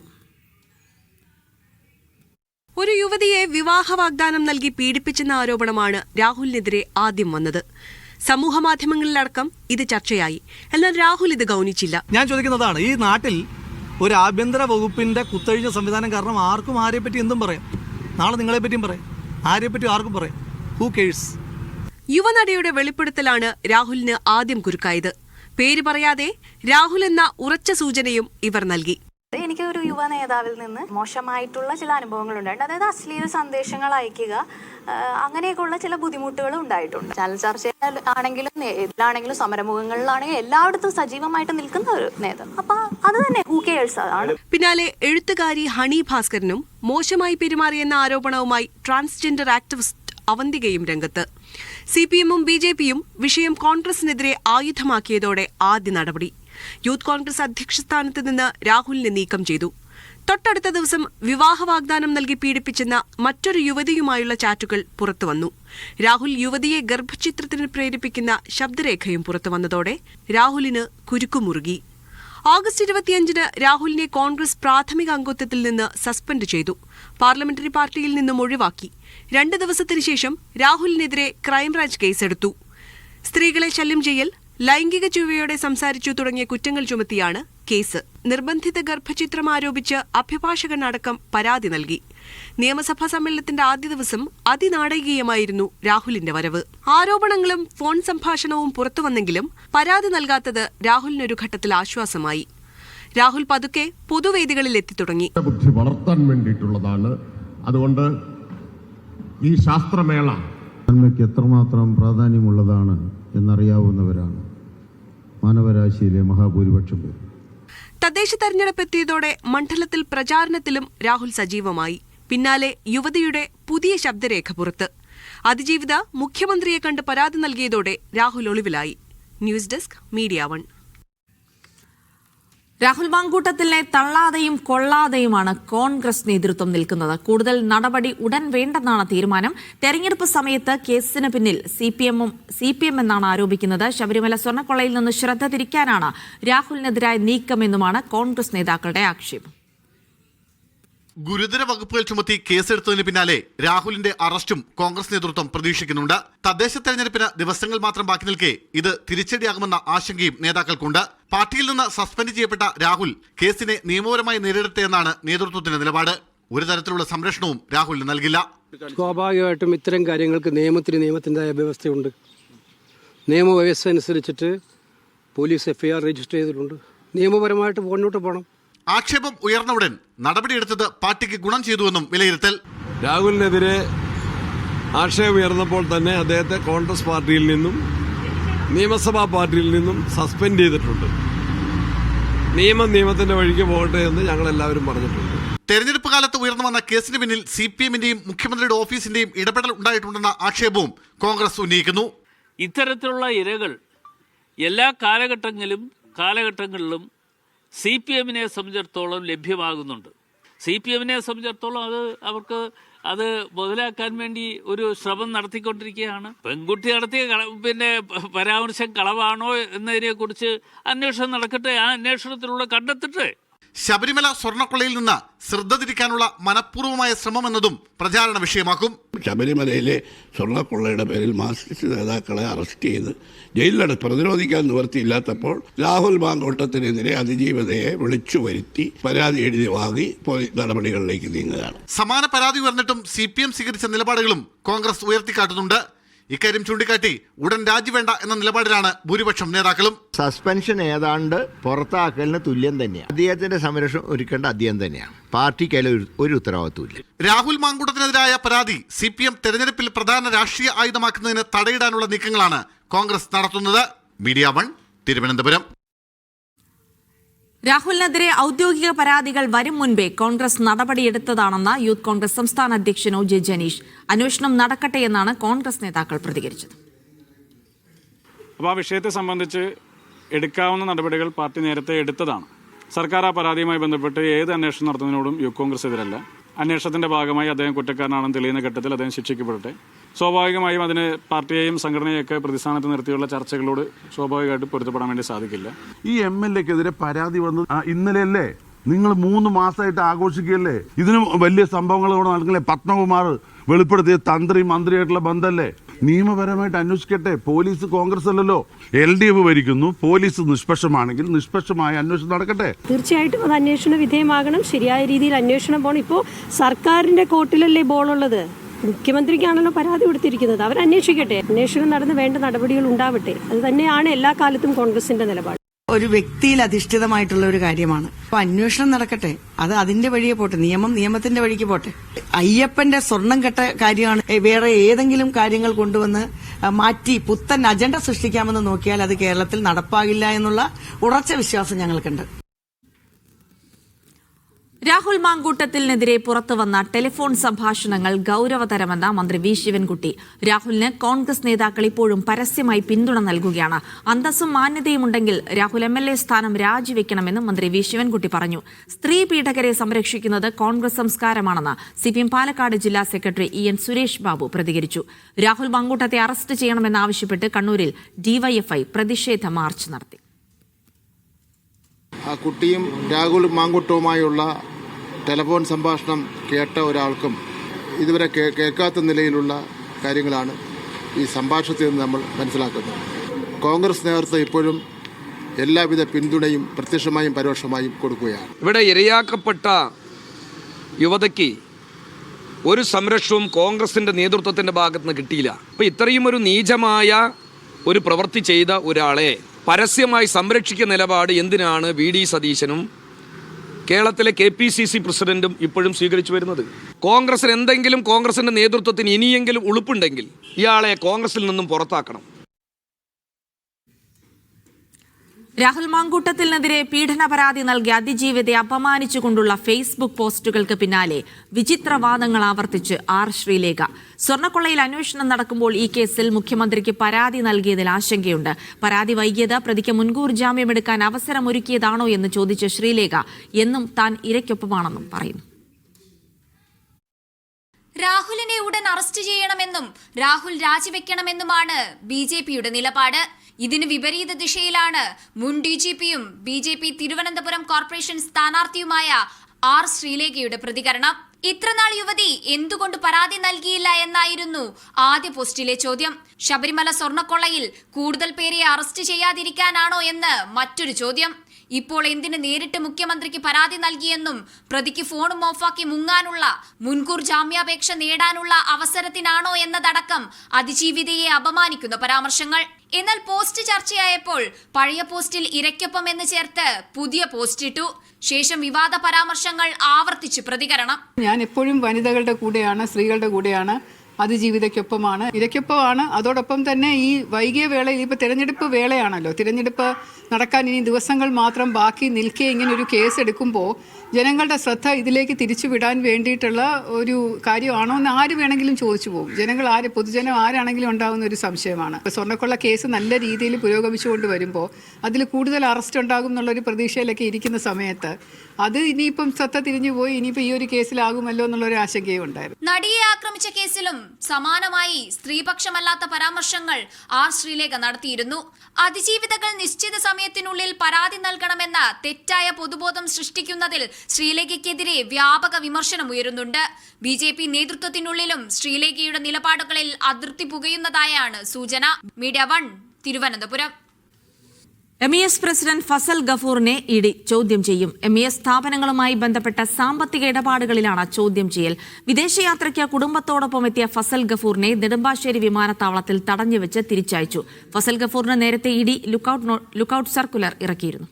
ഒരു യുവതിയെ വിവാഹ വാഗ്ദാനം നൽകി പീഡിപ്പിച്ചെന്ന ആരോപണമാണ് രാഹുലിനെതിരെ ആദ്യം വന്നത്. സമൂഹ മാധ്യമങ്ങളിലടക്കം ഇത് ചർച്ചയായി. എന്നാൽ രാഹുൽ ഇത് ഗൗനിച്ചില്ല. ഞാൻ ചോദിക്കുന്നതാണ് ഈ നാട്ടിൽ ഒരു ആഭ്യന്തര വകുപ്പിന്റെ കുത്തഴിഞ്ഞ സംവിധാനം കാരണം ആർക്കും ആരെപ്പറ്റി പറ്റി എന്തും പറയാം. നാളെ നിങ്ങളെ പറ്റിയും പറയാം. ആരെപ്പറ്റി ആർക്കും പറയാം. ഹൂ കേഴ്സ് യുവനടിയുടെ വെളിപ്പെടുത്തലാണ് രാഹുലിന് ആദ്യം കുരുക്കായത്. പേര് പറയാതെ രാഹുൽ എന്ന ഉറച്ച സൂചനയും ഇവർ നൽകി. എനിക്ക് ഒരു യുവ നേതാവിൽ നിന്ന് മോശമായിട്ടുള്ള ചില അനുഭവങ്ങൾ ഉണ്ടായിട്ടുണ്ട് അതായത് അശ്ലീല സന്ദേശങ്ങൾ അയക്കുക അങ്ങനെയൊക്കെയുള്ള ചില ബുദ്ധിമുട്ടുകളും ഉണ്ടായിട്ടുണ്ട്. ചാനൽ ചർച്ചയിൽ ആണെങ്കിലും ഇതിലാണെങ്കിലും സമരമുഖങ്ങളിലാണെങ്കിലും എല്ലായിടത്തും സജീവമായിട്ട് നിൽക്കുന്ന ഒരു നേതാവ്. അപ്പൊ അത് തന്നെ ആണ് പിന്നാലെ എഴുത്തുകാരി ഹണി ഭാസ്കരനും മോശമായി പെരുമാറിയെന്ന ആരോപണവുമായി ട്രാൻസ്ജെൻഡർ ആക്ടിവിസ്റ്റ് അവന്തികയും രംഗത്ത്. സി പി എമ്മും ബി ജെ പിയും വിഷയം കോൺഗ്രസിനെതിരെ ആയുധമാക്കിയതോടെ ആദ്യ നടപടി. യൂത്ത് കോൺഗ്രസ് അധ്യക്ഷ സ്ഥാനത്ത് നിന്ന് രാഹുലിനെ നീക്കം ചെയ്തു. തൊട്ടടുത്ത ദിവസം വിവാഹ വാഗ്ദാനം നൽകി പീഡിപ്പിച്ചെന്ന മറ്റൊരു യുവതിയുമായുള്ള ചാറ്റുകൾ പുറത്തുവന്നു രാഹുൽ യുവതിയെ ഗർഭചിത്രത്തിന് പ്രേരിപ്പിക്കുന്ന ശബ്ദരേഖയും പുറത്തുവന്നതോടെ രാഹുലിന് കുരുക്കുമുറുകി. ഓഗസ്റ്റ് ഇരുപത്തിയഞ്ചിന് രാഹുലിനെ കോൺഗ്രസ് പ്രാഥമിക അംഗത്വത്തിൽ നിന്ന് സസ്പെൻഡ് ചെയ്തു. പാർലമെന്ററി പാർട്ടിയിൽ നിന്നും ഒഴിവാക്കി. രണ്ട് ദിവസത്തിനു ശേഷം രാഹുലിനെതിരെ ക്രൈംബ്രാഞ്ച് കേസെടുത്തു. സ്ത്രീകളെ ശല്യം ചെയ്യൽ ലൈംഗിക ചുവയോടെ സംസാരിച്ചു തുടങ്ങിയ കുറ്റങ്ങൾ ചുമത്തിയാണ് കേസ്. നിർബന്ധിത ഗർഭചിത്രം ആരോപിച്ച് അഭിഭാഷകൻ അടക്കം പരാതി നൽകി. നിയമസഭാ സമ്മേളനത്തിന്റെ ആദ്യ ദിവസം അതിനാടകീയമായിരുന്നു രാഹുലിന്റെ വരവ്. ആരോപണങ്ങളും ഫോൺ സംഭാഷണവും പുറത്തുവന്നെങ്കിലും പരാതി നൽകാത്തത് രാഹുലിനൊരു ഘട്ടത്തിൽ ആശ്വാസമായി. രാഹുൽ പതുക്കെ പൊതുവേദികളിൽ എത്തിത്തുടങ്ങി. ബുദ്ധി വളർത്താൻ വേണ്ടിയിട്ടുള്ളതാണ്. അതുകൊണ്ട് ഈ ശാസ്ത്രമേള നന്മയ്ക്ക് എത്രമാത്രം പ്രാധാന്യമുള്ളതാണ് എന്നറിയാവുന്നവരാണ്. മാനവരാശിയിലെ മഹാഭൂരിപക്ഷം പേർ. തദ്ദേശ തെരഞ്ഞെടുപ്പ് എത്തിയതോടെ മണ്ഡലത്തിൽ പ്രചാരണത്തിലും രാഹുൽ സജീവമായി. പിന്നാലെ യുവതിയുടെ പുതിയ ശബ്ദരേഖ പുറത്ത്. അതിജീവിത മുഖ്യമന്ത്രിയെ കണ്ട് പരാതി നൽകിയതോടെ Rahul ഒളിവിലായി. News desk Media One. Rahul മാങ്കൂട്ടത്തിലെ തള്ളാതെയും കൊള്ളാതെയുമാണ് കോൺഗ്രസ് നേതൃത്വം നിൽക്കുന്നത്. കൂടുതൽ നടപടി ഉടൻ വേണ്ടെന്നാണ് തീരുമാനം. തെരഞ്ഞെടുപ്പ് സമയത്ത് കേസിന് പിന്നിൽ സി പി എമ്മും സി പി എം എന്നാണ് ആരോപിക്കുന്നത്. ശബരിമല സ്വർണക്കൊള്ളയിൽ നിന്ന് ശ്രദ്ധ തിരിക്കാനാണ് രാഹുലിനെതിരായ നീക്കമെന്നുമാണ് കോൺഗ്രസ് നേതാക്കളുടെ ആക്ഷേപം. ഗുരുതര വകുപ്പുകൾ ചുമത്തി കേസെടുത്തതിന് പിന്നാലെ രാഹുലിന്റെ അറസ്റ്റും കോൺഗ്രസ് നേതൃത്വം പ്രതീക്ഷിക്കുന്നുണ്ട്. തദ്ദേശ തെരഞ്ഞെടുപ്പിന് ദിവസങ്ങൾ മാത്രം ബാക്കി നിൽക്കെ ഇത് തിരിച്ചടിയാകുമെന്ന ആശങ്കയും നേതാക്കൾക്കുണ്ട്. പാർട്ടിയിൽ നിന്ന് സസ്പെൻഡ് ചെയ്യപ്പെട്ട രാഹുൽ കേസിനെ നിയമപരമായി നേരിടട്ടെ എന്നാണ് നേതൃത്വത്തിന്റെ നിലപാട്. ഒരു തരത്തിലുള്ള സംരക്ഷണവും രാഹുലിന് നൽകില്ല. സ്വാഭാവികമായിട്ടും ഇത്തരം കാര്യങ്ങൾക്ക് നിയമത്തിന് നിയമത്തിന്റെതായ വ്യവസ്ഥയുണ്ട്. നിയമവ്യവസ്ഥ അനുസരിച്ചിട്ട് പോലീസ് എഫ്ഐആർ രജിസ്റ്റർ ചെയ്തിട്ടുണ്ട്. നിയമപരമായിട്ട് മുന്നോട്ട് പോകണം. ആക്ഷേപം ഉയർന്ന ഉടൻ നടപടിയെടുത്തത് പാർട്ടിക്ക് ഗുണം ചെയ്തുവെന്നും വിലയിരുത്തൽ. രാഹുലിനെതിരെ ആക്ഷേപം ഉയർന്നപ്പോൾ തന്നെ അദ്ദേഹത്തെ കോൺഗ്രസ് പാർട്ടിയിൽ നിന്നും നിയമസഭാ പാർട്ടിയിൽ നിന്നും സസ്പെൻഡ് ചെയ്തിട്ടുണ്ട്. നിയമം നിയമത്തിന്റെ വഴിക്ക് പോകട്ടെ എന്ന് ഞങ്ങൾ എല്ലാവരും പറഞ്ഞിട്ടുണ്ട്. തെരഞ്ഞെടുപ്പ് കാലത്ത് ഉയർന്നു വന്ന കേസിന് പിന്നിൽ സി പി എമ്മിന്റെയും മുഖ്യമന്ത്രിയുടെ ഓഫീസിന്റെയും ഇടപെടൽ ഉണ്ടായിട്ടുണ്ടെന്ന ആക്ഷേപവും കോൺഗ്രസ് ഉന്നയിക്കുന്നു. ഇത്തരത്തിലുള്ള ഇരകൾ എല്ലാ കാലഘട്ടങ്ങളിലും കാലഘട്ടങ്ങളിലും സി പി എമ്മിനെ സംബന്ധിച്ചിടത്തോളം ലഭ്യമാകുന്നുണ്ട്. സി പി എമ്മിനെ സംബന്ധിച്ചിടത്തോളം അത് അവർക്ക് അത് മുതലാക്കാൻ വേണ്ടി ഒരു ശ്രമം നടത്തിക്കൊണ്ടിരിക്കുകയാണ്. പെൺകുട്ടി നടത്തിയ പിന്നെ പരാമർശം കളവാണോ എന്നതിനെക്കുറിച്ച് അന്വേഷണം നടക്കട്ടെ ആ അന്വേഷണത്തിലൂടെ കണ്ടെത്തട്ടെ. ശബരിമല സ്വർണക്കൊള്ളയിൽ നിന്ന് ശ്രദ്ധ തിരിക്കാനുള്ള മനഃപൂർവമായ ശ്രമം എന്നതും പ്രചാരണ വിഷയമാക്കും. ശബരിമലയിലെ സ്വർണക്കൊള്ളയുടെ പേരിൽ മാർക്സിസ്റ്റ് നേതാക്കളെ അറസ്റ്റ് ചെയ്ത് ജയിലിലട പ്രതിരോധിക്കാൻ നിവർത്തിയില്ലാത്തപ്പോൾ രാഹുൽ മാങ്കോട്ടത്തിനെതിരെ അതിജീവതയെ വിളിച്ചു വരുത്തി പരാതി എഴുതി വാങ്ങി പോലീസ് നടപടികളിലേക്ക് നീങ്ങുകയാണ്. സമാന പരാതി ഉയർന്നിട്ടും സി പി എം സ്വീകരിച്ച നിലപാടുകളും കോൺഗ്രസ് ഉയർത്തിക്കാട്ടുന്നുണ്ട്. ഇക്കാര്യം ചൂണ്ടിക്കാട്ടി ഉടൻ രാജിവേണ്ട എന്ന നിലപാടിലാണ് ഭൂരിപക്ഷം നേതാക്കളും. സസ്പെൻഷൻ ഏതാണ്ട് പുറത്താക്കലിന് തുല്യം തന്നെയാണ് അദ്ദേഹത്തിന്റെ സംരക്ഷണം ഒരുക്കേണ്ട അദ്ദേഹം തന്നെയാണ് പാർട്ടിക്ക് അതിൽ ഒരു- ഉത്തരവാദിത്വമില്ല രാഹുൽ മാങ്കൂട്ടത്തിനെതിരായ പരാതി സി പി എം തെരഞ്ഞെടുപ്പിൽ പ്രധാന രാഷ്ട്രീയ ആയുധമാക്കുന്നതിന് തടയിടാനുള്ള നീക്കങ്ങളാണ് കോൺഗ്രസ് നടത്തുന്നത്. Media One Thiruvananthapuram. രാഹുലിനെതിരെ ഔദ്യോഗിക പരാതികൾ വരും മുൻപേ കോൺഗ്രസ് നടപടിയെടുത്തതാണെന്ന് യൂത്ത് കോൺഗ്രസ് സംസ്ഥാന അധ്യക്ഷൻ ഒ ജെ ജനീഷ്. അന്വേഷണം നടക്കട്ടെ എന്നാണ് കോൺഗ്രസ് നേതാക്കൾ പ്രതികരിച്ചത്. അപ്പോൾ ആ വിഷയത്തെ സംബന്ധിച്ച് എടുക്കാവുന്ന നടപടികൾ പാർട്ടി നേരത്തെ എടുത്തതാണ്. സർക്കാർ ആ പരാതിയുമായി ബന്ധപ്പെട്ട് ഏത് അന്വേഷണം നടത്തുന്നതിനോടും യൂത്ത് കോൺഗ്രസ് എതിരല്ല. അന്വേഷണത്തിന്റെ ഭാഗമായി അദ്ദേഹം കുറ്റക്കാരനാണെന്ന് തെളിയുന്ന ഘട്ടത്തിൽ അദ്ദേഹം ശിക്ഷിക്കപ്പെടട്ടെ. സ്വാഭാവികമായും അതിന് പാർട്ടിയെയും സംഘടനയൊക്കെ പ്രതിസ്ഥാനത്ത് നിർത്തിയുള്ള ചർച്ചകളോട് സ്വാഭാവികമായിട്ട് പൊരുത്തപ്പെടാൻ വേണ്ടി സാധിക്കില്ല. ഈ എം എൽ എക്കെതിരെ പരാതി വന്നത് ഇന്നലെയല്ലേ? നിങ്ങൾ മൂന്ന് മാസമായിട്ട് ആഘോഷിക്കുകയല്ലേ? ഇതിനും വലിയ സംഭവങ്ങൾ ഇവിടെ നടക്കില്ലേ? പത്മകുമാർ വെളിപ്പെടുത്തിയ തന്ത്രി മന്ത്രിയായിട്ടുള്ള ബന്ധമല്ലേ നിയമപരമായിട്ട് അന്വേഷിക്കട്ടെ പോലീസ് കോൺഗ്രസ് അല്ലല്ലോ. എൽ ഡി എഫ് ഭരിക്കുന്നു പോലീസ് നിഷ്പക്ഷമാണെങ്കിൽ നിഷ്പക്ഷമായ അന്വേഷണം നടക്കട്ടെ. തീർച്ചയായിട്ടും അത് അന്വേഷണ വിധേയമാകണം ശരിയായ രീതിയിൽ അന്വേഷണം പോകണം. ഇപ്പോൾ സർക്കാരിന്റെ കോർട്ടിലല്ലേ ബോളുള്ളത്? മുഖ്യമന്ത്രിക്കാണല്ലോ പരാതി കൊടുത്തിരിക്കുന്നത്. അവർ അന്വേഷിക്കട്ടെ. അന്വേഷണം നടന്ന് വേണ്ട നടപടികൾ ഉണ്ടാവട്ടെ. അത് തന്നെയാണ് എല്ലാ കാലത്തും കോൺഗ്രസിന്റെ നിലപാട്. ഒരു വ്യക്തിയിൽ അധിഷ്ഠിതമായിട്ടുള്ള ഒരു കാര്യമാണ്. അപ്പൊ അന്വേഷണം നടക്കട്ടെ. അത് അതിന്റെ വഴിയെ പോട്ടെ. നിയമം നിയമത്തിന്റെ വഴിക്ക് പോട്ടെ. അയ്യപ്പന്റെ സ്വർണം കെട്ട കാര്യമാണ് വേറെ ഏതെങ്കിലും കാര്യങ്ങൾ കൊണ്ടുവന്ന് മാറ്റി പുത്തൻ അജണ്ട സൃഷ്ടിക്കാമെന്ന് നോക്കിയാൽ അത് കേരളത്തിൽ നടപ്പാകില്ല എന്നുള്ള ഉറച്ച വിശ്വാസം ഞങ്ങൾക്കുണ്ട്. രാഹുൽ മാങ്കൂട്ടത്തിനെതിരെ പുറത്തുവന്ന ടെലിഫോൺ സംഭാഷണങ്ങൾ ഗൌരവതരമെന്ന മന്ത്രി വി ശിവൻകുട്ടി. രാഹുലിന് കോൺഗ്രസ് നേതാക്കൾ ഇപ്പോഴും പരസ്യമായി പിന്തുണ നൽകുകയാണ്. അന്തസ്സും മാന്യതയും ഉണ്ടെങ്കിൽ രാഹുൽ എം എൽ എ സ്ഥാനം രാജിവെക്കണമെന്നും മന്ത്രി വി ശിവൻകുട്ടി പറഞ്ഞു. സ്ത്രീ പീഡകരെ സംരക്ഷിക്കുന്നത് കോൺഗ്രസ് സംസ്കാരമാണെന്ന് സി പി എം പാലക്കാട് ജില്ലാ secretary E N Suresh Babu പ്രതികരിച്ചു. രാഹുൽ മാങ്കൂട്ടത്തെ അറസ്റ്റ് ചെയ്യണമെന്നാവശ്യപ്പെട്ട് കണ്ണൂരിൽ ഡിവൈഎഫ്ഐ പ്രതിഷേധ മാർച്ച് നടത്തി. ആ കുട്ടിയും രാഹുൽ മാങ്കുട്ടവുമായുള്ള ടെലഫോൺ സംഭാഷണം കേട്ട ഒരാൾക്കും ഇതുവരെ കേൾക്കാത്ത നിലയിലുള്ള കാര്യങ്ങളാണ് ഈ സംഭാഷണത്തിൽ നിന്ന് നമ്മൾ മനസ്സിലാക്കുന്നത്. കോൺഗ്രസ് നേതൃത്വം ഇപ്പോഴും എല്ലാവിധ പിന്തുണയും പ്രത്യക്ഷമായും പരോക്ഷമായും കൊടുക്കുകയാണ്. ഇവിടെ ഇരയാക്കപ്പെട്ട യുവതയ്ക്ക് ഒരു സംരക്ഷണവും കോൺഗ്രസിന്റെ നേതൃത്വത്തിന്റെ ഭാഗത്തുനിന്ന് കിട്ടിയില്ല. അപ്പോൾ ഇത്രയും ഒരു നീചമായ ഒരു പ്രവൃത്തി ചെയ്ത ഒരാളെ പരസ്യമായി സംരക്ഷിക്കുന്ന നിലപാട് എന്തിനാണ് വി ഡി സതീശനും കേരളത്തിലെ കെ പി സി സി പ്രസിഡന്റും ഇപ്പോഴും സ്വീകരിച്ചു വരുന്നത്? കോൺഗ്രസിന് എന്തെങ്കിലും കോൺഗ്രസിന്റെ നേതൃത്വത്തിന് ഇനിയെങ്കിലും ഉളുപ്പുണ്ടെങ്കിൽ ഇയാളെ കോൺഗ്രസിൽ നിന്നും പുറത്താക്കണം. രാഹുൽ മാങ്കൂട്ടത്തിനെതിരെ പീഡന പരാതി നൽകി അതിജീവിതയെ അപമാനിച്ചുകൊണ്ടുള്ള ഫേസ്ബുക്ക് പോസ്റ്റുകൾക്ക് പിന്നാലെ വിചിത്രവാദങ്ങൾ ആവർത്തിച്ച് ആർ ശ്രീലേഖ. സ്വർണക്കൊള്ളയിൽ അന്വേഷണം നടക്കുമ്പോൾ ഈ കേസിൽ മുഖ്യമന്ത്രിക്ക് പരാതി നൽകിയതിൽ ആശങ്കയുണ്ട്. പരാതി വൈകിയത് പ്രതിക്ക് മുൻകൂർ ജാമ്യമെടുക്കാൻ അവസരമൊരുക്കിയതാണോ എന്ന് ചോദിച്ച ശ്രീലേഖ എന്നും താൻ ഇരയ്ക്കൊപ്പമാണെന്നും പറയുന്നു. രാഹുലിനെ ഉടൻ അറസ്റ്റ് ചെയ്യണമെന്നും രാഹുൽ രാജിവെക്കണമെന്നുമാണ് ബി ജെ പിയുടെ നിലപാട്. ഇതിന് വിപരീത ദിശയിലാണ് മുൻ ഡി ജി പിയും B J P Thiruvananthapuram corporation സ്ഥാനാർത്ഥിയുമായ R ശ്രീലേഖയുടെ പ്രതികരണം. ഇത്രനാൾ യുവതി എന്തുകൊണ്ട് പരാതി നൽകിയില്ല എന്നായിരുന്നു ആദ്യ പോസ്റ്റിലെ ചോദ്യം. ശബരിമല സ്വർണക്കൊള്ളയിൽ കൂടുതൽ പേരെ അറസ്റ്റ് ചെയ്യാതിരിക്കാനാണോ എന്ന് മറ്റൊരു ചോദ്യം. ഇപ്പോൾ എന്തിന് നേരിട്ട് മുഖ്യമന്ത്രിക്ക് പരാതി നൽകിയെന്നും പ്രതിക്ക് ഫോണും ഓഫാക്കി മുങ്ങാനുള്ള മുൻകൂർ ജാമ്യാപേക്ഷ നേടാനുള്ള അവസരത്തിനാണോ എന്നതടക്കം അതിജീവിതയെ അപമാനിക്കുന്ന പരാമർശങ്ങൾ. എന്നാൽ പോസ്റ്റ് ചർച്ചയായപ്പോൾ പഴയ പോസ്റ്റിൽ ഇരയ്ക്കൊപ്പം എന്ന് ചേർത്ത് പുതിയ പോസ്റ്റ് ഇട്ടു ശേഷം വിവാദ പരാമർശങ്ങൾ ആവർത്തിച്ച് പ്രതികരണം. ഞാൻ എപ്പോഴും വനിതകളുടെ കൂടെയാണ് സ്ത്രീകളുടെ കൂടെയാണ്. അതിജീവിതയ്ക്കൊപ്പമാണ്. ഇരയ്ക്കൊപ്പമാണ് അതോടൊപ്പം തന്നെ ഈ വൈകിയ വേളയിൽ ഇപ്പോൾ തിരഞ്ഞെടുപ്പ് വേളയാണല്ലോ. തിരഞ്ഞെടുപ്പ് നടക്കാൻ ഇനി ദിവസങ്ങൾ മാത്രം ബാക്കി നിൽക്കെ ഇങ്ങനെ ഒരു കേസ് എടുക്കുമ്പോൾ ജനങ്ങളുടെ ശ്രദ്ധ ഇതിലേക്ക് തിരിച്ചുവിടാൻ വേണ്ടിയിട്ടുള്ള ഒരു കാര്യമാണോ എന്ന് ആര് വേണമെങ്കിലും ചോദിച്ചു പോകും. ജനങ്ങൾ ആര് പൊതുജനം ആരാണെങ്കിലും ഉണ്ടാകുന്ന ഒരു സംശയമാണ്. ഇപ്പോൾ സ്വർണക്കൊള്ള കേസ് നല്ല രീതിയിൽ പുരോഗമിച്ചുകൊണ്ട് വരുമ്പോൾ അതിൽ കൂടുതൽ അറസ്റ്റ് ഉണ്ടാകും എന്നുള്ളൊരു പ്രതീക്ഷയിലൊക്കെ ഇരിക്കുന്ന സമയത്ത് അത് ഇനിയിപ്പം ശ്രദ്ധ തിരിഞ്ഞു പോയി ഇനിയിപ്പോൾ ഈ ഒരു കേസിലാകുമല്ലോ എന്നുള്ളൊരു ആശങ്കയും ഉണ്ടായിരുന്നു നടിയെ ആക്രമിച്ച കേസിലും സമാനമായി സ്ത്രീപക്ഷമല്ലാത്ത പരാമർശങ്ങൾ ആർ ശ്രീലേഖ നടത്തിയിരുന്നു. അതിജീവിതകൾ നിശ്ചിത സമയത്തിനുള്ളിൽ പരാതി നൽകണമെന്ന തെറ്റായ പൊതുബോധം സൃഷ്ടിക്കുന്നതിൽ ശ്രീലേഖയ്ക്കെതിരെ വ്യാപക വിമർശനം ഉയരുന്നുണ്ട്. ബി ജെ പി നേതൃത്വത്തിനുള്ളിലും ശ്രീലേഖയുടെ നിലപാടുകളിൽ അതിർത്തി പുകയുന്നതായാണ് സൂചന. Media One Thiruvananthapuram. M E S president Fazal ഗഫൂറിനെ ED ചോദ്യം ചെയ്യും. എം ഇ എസ് സ്ഥാപനങ്ങളുമായി ബന്ധപ്പെട്ട സാമ്പത്തിക ഇടപാടുകളിലാണ് ചോദ്യം ചെയ്യൽ. വിദേശയാത്രയ്ക്ക് കുടുംബത്തോടൊപ്പം എത്തിയ ഫസൽ ഗഫൂറിനെ നെടുമ്പാശ്ശേരി വിമാനത്താവളത്തിൽ തടഞ്ഞുവെച്ച് തിരിച്ചയച്ചു. ഫസൽ ഗഫൂറിന് നേരത്തെ ഇഡി നോ- ലുക്കൌട്ട് സർക്കുലർ ഇറക്കിയിരുന്നു.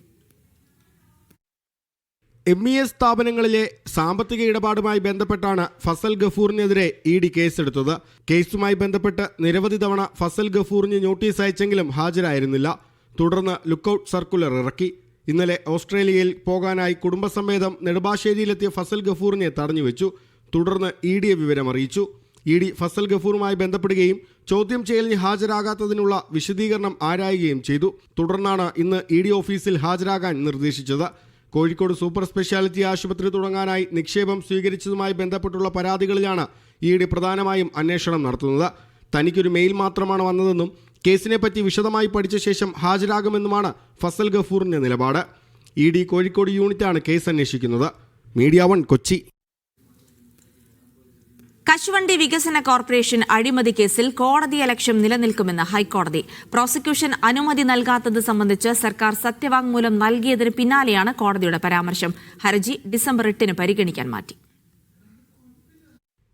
എം ഇ എസ് സ്ഥാപനങ്ങളിലെ സാമ്പത്തിക ഇടപാടുമായി ബന്ധപ്പെട്ടാണ് ഫസൽ ഗഫൂറിനെതിരെ ഇ ഡി കേസെടുത്തത്. കേസുമായി ബന്ധപ്പെട്ട് നിരവധി തവണ ഫസൽ ഗഫൂറിന് നോട്ടീസ് അയച്ചെങ്കിലും ഹാജരായിരുന്നില്ല. തുടർന്ന് ലുക്കൌട്ട് സർക്കുലർ ഇറക്കി. ഇന്നലെ ഓസ്ട്രേലിയയിൽ പോകാനായി കുടുംബസമേതം നെടുമ്പാശ്ശേരിയിലെത്തിയ ഫസൽ ഗഫൂറിനെ തടഞ്ഞു വെച്ചു. തുടർന്ന് ഇ വിവരം അറിയിച്ചു. ഇ ഡി ഫസൽ ഗഫൂറുമായി ബന്ധപ്പെടുകയും ചോദ്യം ചെയ്യലിന് ഹാജരാകാത്തതിനുള്ള വിശദീകരണം ആരായുകയും ചെയ്തു. തുടർന്നാണ് ഇന്ന് ഇ ഡി ഓഫീസിൽ ഹാജരാകാൻ നിർദ്ദേശിച്ചത്. കോഴിക്കോട് സൂപ്പർ സ്പെഷ്യാലിറ്റി ആശുപത്രി തുടങ്ങാനായി നിക്ഷേപം സ്വീകരിച്ചതുമായി ബന്ധപ്പെട്ടുള്ള പരാതികളിലാണ് ഇ ഡി പ്രധാനമായും അന്വേഷണം നടത്തുന്നത്. തനിക്കൊരു മെയിൽ മാത്രമാണ് വന്നതെന്നും കേസിനെപ്പറ്റി വിശദമായി പഠിച്ച ശേഷം ഹാജരാകുമെന്നുമാണ് ഫസൽ ഗഫൂറിന്റെ നിലപാട്. ഇ ഡി കോഴിക്കോട് യൂണിറ്റാണ് കേസ് അന്വേഷിക്കുന്നത് മീഡിയ വൺ കൊച്ചി. കശുവണ്ടി വികസന കോർപ്പറേഷൻ അഴിമതി കേസിൽ കോടതി അലക്ഷ്യം നിലനിൽക്കുമെന്ന് ഹൈക്കോടതി. പ്രോസിക്യൂഷൻ അനുമതി നൽകാത്തത് സംബന്ധിച്ച് സർക്കാർ സത്യവാങ്മൂലം നൽകിയതിന് പിന്നാലെയാണ് കോടതിയുടെ പരാമർശം. ഹർജി ഡിസംബർ എട്ടിന് പരിഗണിക്കാൻ മാറ്റി.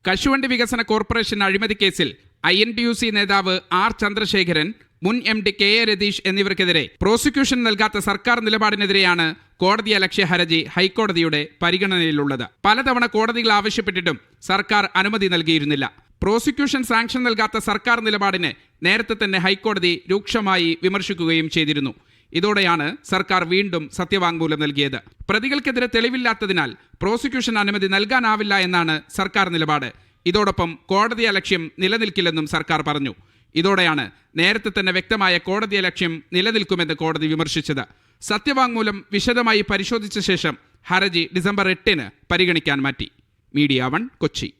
കശുവണ്ടി വികസന കോർപ്പറേഷൻ അഴിമതി കേസിൽ I N T U C നേതാവ് ആർ ചന്ദ്രശേഖരൻ മുൻ M D K A Ratheesh എന്നിവർക്കെതിരെ prosecution നൽകാത്ത സർക്കാർ നിലപാടിനെതിരെയാണ് കോടതി അലക്ഷ്യ ഹർജി ഹൈക്കോടതിയുടെ പരിഗണനയിലുള്ളത്. പലതവണ കോടതികൾ ആവശ്യപ്പെട്ടിട്ടും സർക്കാർ അനുമതി നൽകിയിരുന്നില്ല. പ്രോസിക്യൂഷൻ സാങ്ഷൻ നൽകാത്ത സർക്കാർ നിലപാടിനെ നേരത്തെ തന്നെ ഹൈക്കോടതി രൂക്ഷമായി വിമർശിക്കുകയും ചെയ്തിരുന്നു. ഇതോടെയാണ് സർക്കാർ വീണ്ടും സത്യവാങ്മൂലം നൽകിയത്. പ്രതികൾക്കെതിരെ തെളിവില്ലാത്തതിനാൽ പ്രോസിക്യൂഷൻ അനുമതി നൽകാനാവില്ല എന്നാണ് സർക്കാർ നിലപാട്. ഇതോടൊപ്പം കോടതി ലക്ഷ്യം നിലനിൽക്കില്ലെന്നും സർക്കാർ പറഞ്ഞു. ഇതോടെയാണ് നേരത്തെ തന്നെ വ്യക്തമായ കോടതി ലക്ഷ്യം നിലനിൽക്കുമെന്ന് കോടതി വിമർശിച്ചത്. സത്യവാങ്മൂലം വിശദമായി പരിശോധിച്ച ശേഷം ഹർജി ഡിസംബർ എട്ടിന് പരിഗണിക്കാൻ മാറ്റി. Media One Kochi.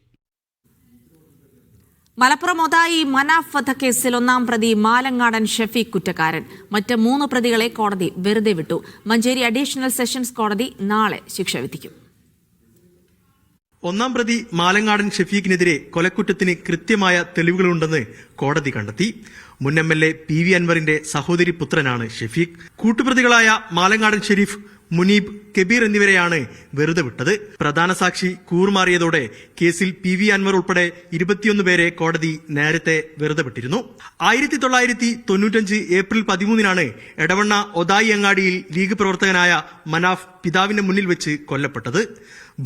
Malappuram Othayi Manaf വധക്കേസിൽ ഒന്നാം പ്രതി മാലങ്ങാടൻ ഷഫീഖ് കുറ്റക്കാരൻ. മറ്റ് മൂന്ന് പ്രതികളെ കോടതി വെറുതെ വിട്ടു. മഞ്ചേരി അഡീഷണൽ സെഷൻസ് കോടതി നാളെ ശിക്ഷ വിധിക്കും. ഒന്നാം പ്രതി മാലങ്ങാടൻ ഷെഫീഖിനെതിരെ കൊലക്കുറ്റത്തിന് കൃത്യമായ തെളിവുകളുണ്ടെന്ന് കോടതി കണ്ടെത്തി. മുൻ M L A P V അൻവറിന്റെ സഹോദരി പുത്രനാണ് ഷെഫീഖ്. കൂട്ടുപ്രതികളായ മാലങ്ങാടൻ ഷെരീഫ് മുനീബ് കബീർ എന്നിവരെയാണ് വെറുതെ വിട്ടത്. പ്രധാന സാക്ഷി കൂറുമാറിയതോടെ കേസിൽ പി വി അൻവർ ഉൾപ്പെടെ ഇരുപത്തിയൊന്ന് പേരെ കോടതി നേരത്തെ വെറുതെ വിട്ടിരുന്നു. ആയിരത്തി തൊള്ളായിരത്തി തൊണ്ണൂറ്റഞ്ച് ഏപ്രിൽ പതിമൂന്നിനാണ് എടവണ്ണ ഒതായി അങ്ങാടിയിൽ ലീഗ് പ്രവർത്തകനായ മനാഫ് പിതാവിന്റെ മുന്നിൽ വെച്ച് കൊല്ലപ്പെട്ടത്.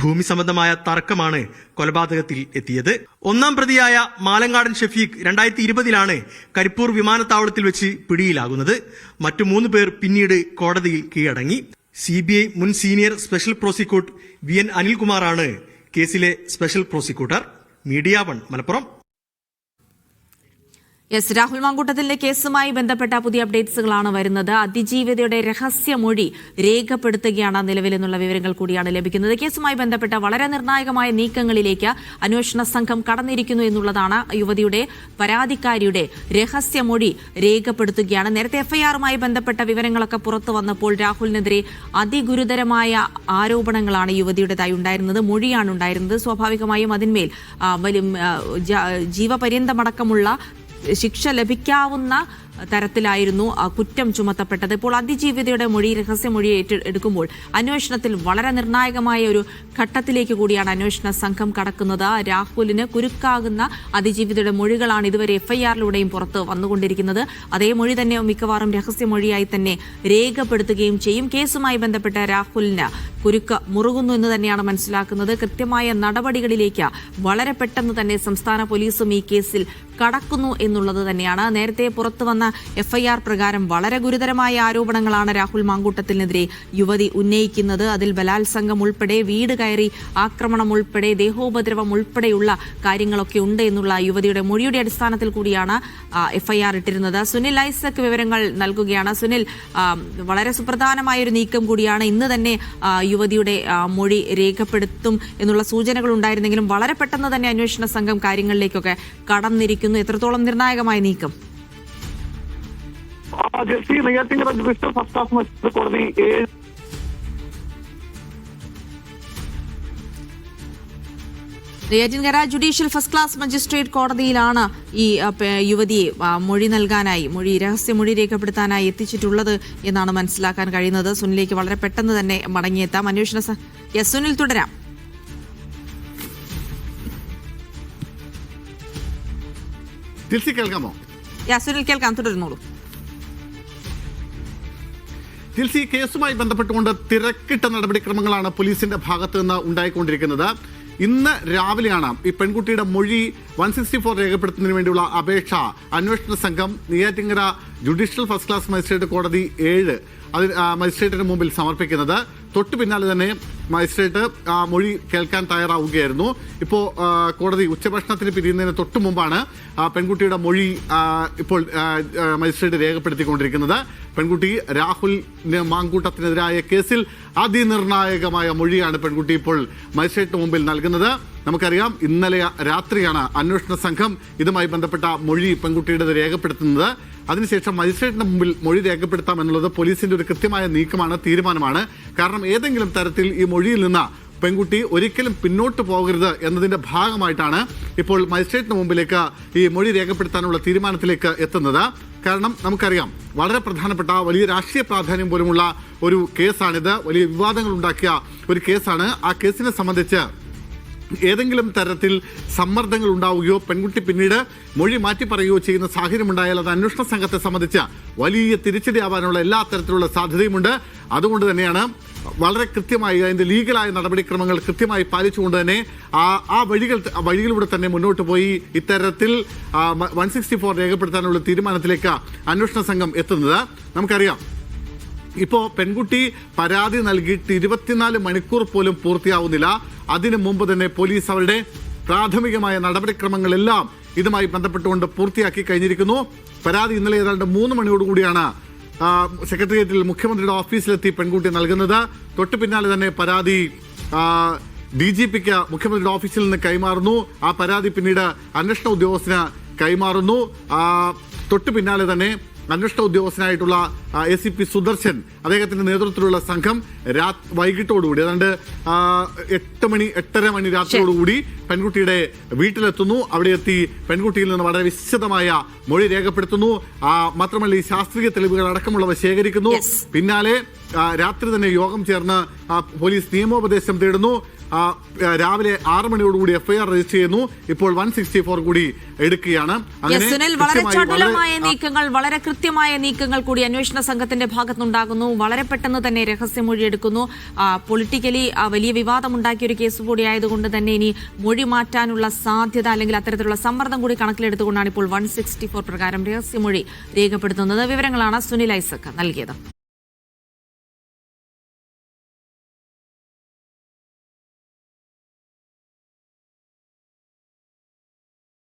ഭൂമി സംബന്ധമായ തർക്കമാണ് കൊലപാതകത്തിൽ എത്തിയത്. ഒന്നാം പ്രതിയായ മാലങ്ങാടൻ ഷഫീഖ് രണ്ടായിരത്തി ഇരുപതിലാണ് കരിപ്പൂർ വിമാനത്താവളത്തിൽ വെച്ച് പിടിയിലാകുന്നത്. മറ്റു മൂന്ന് പേർ പിന്നീട് കോടതിയിൽ കീഴടങ്ങി. സി ബി ഐ മുൻ senior special prosecute V N അനിൽകുമാറാണ് കേസിലെ special prosecutor. Media One Malappuram. S Rahul മാങ്കൂട്ടത്തിന്റെ കേസുമായി ബന്ധപ്പെട്ട പുതിയ അപ്ഡേറ്റ്സുകളാണ് വരുന്നത്. അതിജീവിതയുടെ രഹസ്യമൊഴി രേഖപ്പെടുത്തുകയാണ് നിലവിൽ നിന്നുള്ള വിവരങ്ങൾ കൂടിയാണ് ലഭിക്കുന്നത്. കേസുമായി ബന്ധപ്പെട്ട വളരെ നിർണായകമായ നീക്കങ്ങളിലേക്ക് അന്വേഷണ സംഘം കടന്നിരിക്കുന്നു എന്നുള്ളതാണ് യുവതിയുടെ പരാതിക്കാരിയുടെ രഹസ്യമൊഴി രേഖപ്പെടുത്തുകയാണ്. നേരത്തെ എഫ്ഐആറുമായി ബന്ധപ്പെട്ട വിവരങ്ങളൊക്കെ പുറത്തു വന്നപ്പോൾ രാഹുലിനെതിരെ അതിഗുരുതരമായ ആരോപണങ്ങളാണ് യുവതിയുടേതായി ഉണ്ടായിരുന്നത്. മൊഴിയാണ് ഉണ്ടായിരുന്നത്. സ്വാഭാവികമായും അതിന്മേൽ ജീവപര്യന്തമടക്കമുള്ള ശിക്ഷ ലഭിക്കാവുന്ന തരത്തിലായിരുന്നു കുറ്റം ചുമത്തപ്പെട്ടത്. ഇപ്പോൾ അതിജീവിതയുടെ മൊഴി രഹസ്യമൊഴി ഏറ്റെടുക്കുമ്പോൾ അന്വേഷണത്തിൽ വളരെ നിർണായകമായ ഒരു ഘട്ടത്തിലേക്ക് കൂടിയാണ് അന്വേഷണ സംഘം കടക്കുന്നത്. രാഹുലിന് കുരുക്കാകുന്ന അതിജീവിതയുടെ മൊഴികളാണ് ഇതുവരെ എഫ്ഐആറിലൂടെയും പുറത്ത് വന്നുകൊണ്ടിരിക്കുന്നത്. അതേ മൊഴി തന്നെ മിക്കവാറും രഹസ്യമൊഴിയായി തന്നെ രേഖപ്പെടുത്തുകയും ചെയ്യും. കേസുമായി ബന്ധപ്പെട്ട രാഹുലിന് കുരുക്ക് മുറുകുന്നു എന്ന് തന്നെയാണ് മനസ്സിലാക്കുന്നത്. കൃത്യമായ നടപടികളിലേക്ക് വളരെ പെട്ടെന്ന് തന്നെ സംസ്ഥാന പോലീസും ഈ കേസിൽ കടക്കുന്നു എന്നുള്ളത് തന്നെയാണ്. നേരത്തെ പുറത്തു വന്ന എഫ്ഐആർ പ്രകാരം വളരെ ഗുരുതരമായ ആരോപണങ്ങളാണ് രാഹുൽ മാങ്കൂട്ടത്തിനെതിരെ യുവതി ഉന്നയിക്കുന്നത്. അതിൽ ബലാത്സംഗം ഉൾപ്പെടെ വീട് കയറി ആക്രമണം ഉൾപ്പെടെ ദേഹോപദ്രവം ഉൾപ്പെടെയുള്ള കാര്യങ്ങളൊക്കെ ഉണ്ട് എന്നുള്ള യുവതിയുടെ മൊഴിയുടെ അടിസ്ഥാനത്തിൽ കൂടിയാണ് എഫ്ഐആർ ഇട്ടിരുന്നത്. സുനിൽ ഐസക് വിവരങ്ങൾ നൽകുകയാണ്. സുനിൽ വളരെ സുപ്രധാനമായ ഒരു നീക്കം കൂടിയാണ് ഇന്ന് തന്നെ യുവതിയുടെ മൊഴി രേഖപ്പെടുത്തും എന്നുള്ള സൂചനകൾ ഉണ്ടായിരുന്നെങ്കിലും വളരെ പെട്ടെന്ന് തന്നെ അന്വേഷണ സംഘം കാര്യങ്ങളിലേക്കൊക്കെ കടന്നിരിക്കുന്നു. എത്രത്തോളം നിർണായകമായ നീക്കം? Justy Neyyattinkara judicial first class magistrate കോടതി ഏഴ് Neyyattinkara judicial first class magistrate കോടതിയിലാണ് ഈ യുവതിയെ മൊഴി നൽകാനായി മൊഴി രഹസ്യമൊഴി രേഖപ്പെടുത്താനായി എത്തിച്ചിട്ടുള്ളത് എന്നാണ് മനസ്സിലാക്കാൻ കഴിയുന്നത്. സുനിലേക്ക് വളരെ പെട്ടെന്ന് തന്നെ മടങ്ങിയെത്താം. അന്വേഷണ യെസ് സുനിൽ തുടരാം. കേൾക്കാമോ? യാ സുനിൽ കേൾക്കാം. തുടരുന്നോളൂ. ജിൽസി കേസുമായി ബന്ധപ്പെട്ടുകൊണ്ട് തിരക്കിട്ട നടപടിക്രമങ്ങളാണ് പോലീസിന്റെ ഭാഗത്തുനിന്ന് ഉണ്ടായിക്കൊണ്ടിരിക്കുന്നത്. ഇന്ന് രാവിലെയാണ് ഈ പെൺകുട്ടിയുടെ മൊഴി വൺ സിക്സ്റ്റി ഫോർ രേഖപ്പെടുത്തുന്നതിന് വേണ്ടിയുള്ള അപേക്ഷ. അന്വേഷണ സംഘം Neyyattinkara judicial first class magistrate കോടതി ഏഴ് അതിന് മജിസ്ട്രേറ്റിന് മുമ്പിൽ സമർപ്പിക്കുന്നത്. തൊട്ടു പിന്നാലെ തന്നെ മജിസ്ട്രേറ്റ് മൊഴി കേൾക്കാൻ തയ്യാറാവുകയായിരുന്നു. ഇപ്പോൾ കോടതി ഉച്ചഭക്ഷണത്തിന് പിരിയുന്നതിന് തൊട്ടു മുമ്പാണ് പെൺകുട്ടിയുടെ മൊഴി ഇപ്പോൾ മജിസ്ട്രേറ്റ് രേഖപ്പെടുത്തിക്കൊണ്ടിരിക്കുന്നത്. പെൺകുട്ടി രാഹുൽ മാങ്കൂട്ടത്തിനെതിരായ കേസിൽ അതിനിർണായകമായ മൊഴിയാണ് പെൺകുട്ടി ഇപ്പോൾ മജിസ്ട്രേറ്റിന് മുമ്പിൽ നൽകുന്നത്. നമുക്കറിയാം ഇന്നലെ രാത്രിയാണ് അന്വേഷണ സംഘം ഇതുമായി ബന്ധപ്പെട്ട മൊഴി പെൺകുട്ടിയുടേത് രേഖപ്പെടുത്തുന്നത്. അതിനുശേഷം മജിസ്ട്രേറ്റിന് മുമ്പിൽ മൊഴി രേഖപ്പെടുത്താം എന്നുള്ളത് പോലീസിന്റെ ഒരു കൃത്യമായ നീക്കമാണ് തീരുമാനമാണ്. കാരണം ഏതെങ്കിലും തരത്തിൽ ഈ മൊഴിയിൽ നിന്ന് പെൺകുട്ടി ഒരിക്കലും പിന്നോട്ട് പോകരുത് എന്നതിന്റെ ഭാഗമായിട്ടാണ് ഇപ്പോൾ മജിസ്ട്രേറ്റിന് മുമ്പിലേക്ക് ഈ മൊഴി രേഖപ്പെടുത്താനുള്ള തീരുമാനത്തിലേക്ക് എത്തുന്നത്. കാരണം നമുക്കറിയാം വളരെ പ്രധാനപ്പെട്ട വലിയ രാഷ്ട്രീയ പ്രാധാന്യം പോലുമുള്ള ഒരു കേസാണിത്. വലിയ വിവാദങ്ങൾ ഉണ്ടാക്കിയ ഒരു കേസാണ്. ആ കേസിനെ സംബന്ധിച്ച് ഏതെങ്കിലും തരത്തിൽ സമ്മർദ്ദങ്ങൾ ഉണ്ടാവുകയോ പെൺകുട്ടി പിന്നീട് മൊഴി മാറ്റി പറയുകയോ ചെയ്യുന്ന സാഹചര്യം ഉണ്ടായാൽ അത് അന്വേഷണ സംഘത്തെ സംബന്ധിച്ച് വലിയ തിരിച്ചടിയാവാനുള്ള എല്ലാ തരത്തിലുള്ള സാധ്യതയുമുണ്ട്. അതുകൊണ്ട് തന്നെയാണ് വളരെ കൃത്യമായി അതിന്റെ ലീഗലായ നടപടിക്രമങ്ങൾ കൃത്യമായി പാലിച്ചുകൊണ്ട് തന്നെ ആ ആ വഴികൾ വഴികളിലൂടെ തന്നെ മുന്നോട്ട് പോയി ഇത്തരത്തിൽ വൺ സിക്സ്റ്റി ഫോർ രേഖപ്പെടുത്താനുള്ള തീരുമാനത്തിലേക്ക് അന്വേഷണ സംഘം എത്തുന്നത്. നമുക്കറിയാം ഇപ്പോ പെൺകുട്ടി പരാതി നൽകിയിട്ട് ഇരുപത്തിനാല് മണിക്കൂർ പോലും പൂർത്തിയാവുന്നില്ല. അതിനു മുമ്പ് തന്നെ പോലീസ് അവരുടെ പ്രാഥമികമായ നടപടിക്രമങ്ങളെല്ലാം ഇതുമായി ബന്ധപ്പെട്ടുകൊണ്ട് പൂർത്തിയാക്കി കഴിഞ്ഞിരിക്കുന്നു. പരാതി ഇന്നലെ ഏതാണ്ട് മൂന്ന് മണിയോടുകൂടിയാണ് സെക്രട്ടേറിയറ്റിൽ മുഖ്യമന്ത്രിയുടെ ഓഫീസിലെത്തി പെൺകുട്ടി നൽകുന്നത്. തൊട്ടു പിന്നാലെ തന്നെ പരാതി ഡി ജി പിക്ക് മുഖ്യമന്ത്രിയുടെ ഓഫീസിൽ നിന്ന് കൈമാറുന്നു. ആ പരാതി പിന്നീട് അന്വേഷണ ഉദ്യോഗസ്ഥന് കൈമാറുന്നു. തൊട്ടു പിന്നാലെ തന്നെ അന്വേഷണ ഉദ്യോഗസ്ഥനായിട്ടുള്ള എ സി പി സുദർശൻ അദ്ദേഹത്തിന്റെ നേതൃത്വത്തിലുള്ള സംഘം രാ വൈകിട്ടോടുകൂടി ഏതാണ്ട് എട്ട് മണി എട്ടര മണി രാത്രിയോടുകൂടി പെൺകുട്ടിയുടെ വീട്ടിലെത്തുന്നു. അവിടെ എത്തി പെൺകുട്ടിയിൽ നിന്ന് വളരെ വിശദമായ മൊഴി രേഖപ്പെടുത്തുന്നു. മാത്രമല്ല ഈ ശാസ്ത്രീയ തെളിവുകൾ അടക്കമുള്ളവ ശേഖരിക്കുന്നു. പിന്നാലെ രാത്രി തന്നെ യോഗം ചേർന്ന് പോലീസ് നിയമോപദേശം തേടുന്നു. രാവിലെ ആറ് മണിയോടുകൂടി എഫ്ഐആർ രജിസ്റ്റർ ചെയ്യുന്നു. ഇപ്പോൾ വൺ സിക്സ്റ്റി ഫോർ കൂടി എടുക്കുകയാണ്. വളരെ ചടുലമായ നീക്കങ്ങൾ വളരെ കൃത്യമായ നീക്കങ്ങൾ കൂടി അന്വേഷണ സംഘത്തിന്റെ ഭാഗത്തുണ്ടാകുന്നു വളരെ പെട്ടെന്ന് തന്നെ രഹസ്യമൊഴി എടുക്കുന്നു. പൊളിറ്റിക്കലി വലിയ വിവാദമുണ്ടാക്കിയ ഒരു കേസ് കൂടി ആയതുകൊണ്ട് തന്നെ ഇനി മൊഴി മാറ്റാനുള്ള സാധ്യത അല്ലെങ്കിൽ അത്തരത്തിലുള്ള സമ്മർദ്ദം കൂടി കണക്കിലെടുത്തുകൊണ്ടാണ് ഇപ്പോൾ വൺ സിക്സ്റ്റി ഫോർ പ്രകാരം രഹസ്യമൊഴി രേഖപ്പെടുത്തുന്നത്. വിവരങ്ങളാണ് സുനിൽ ഐസക് നൽകിയത്.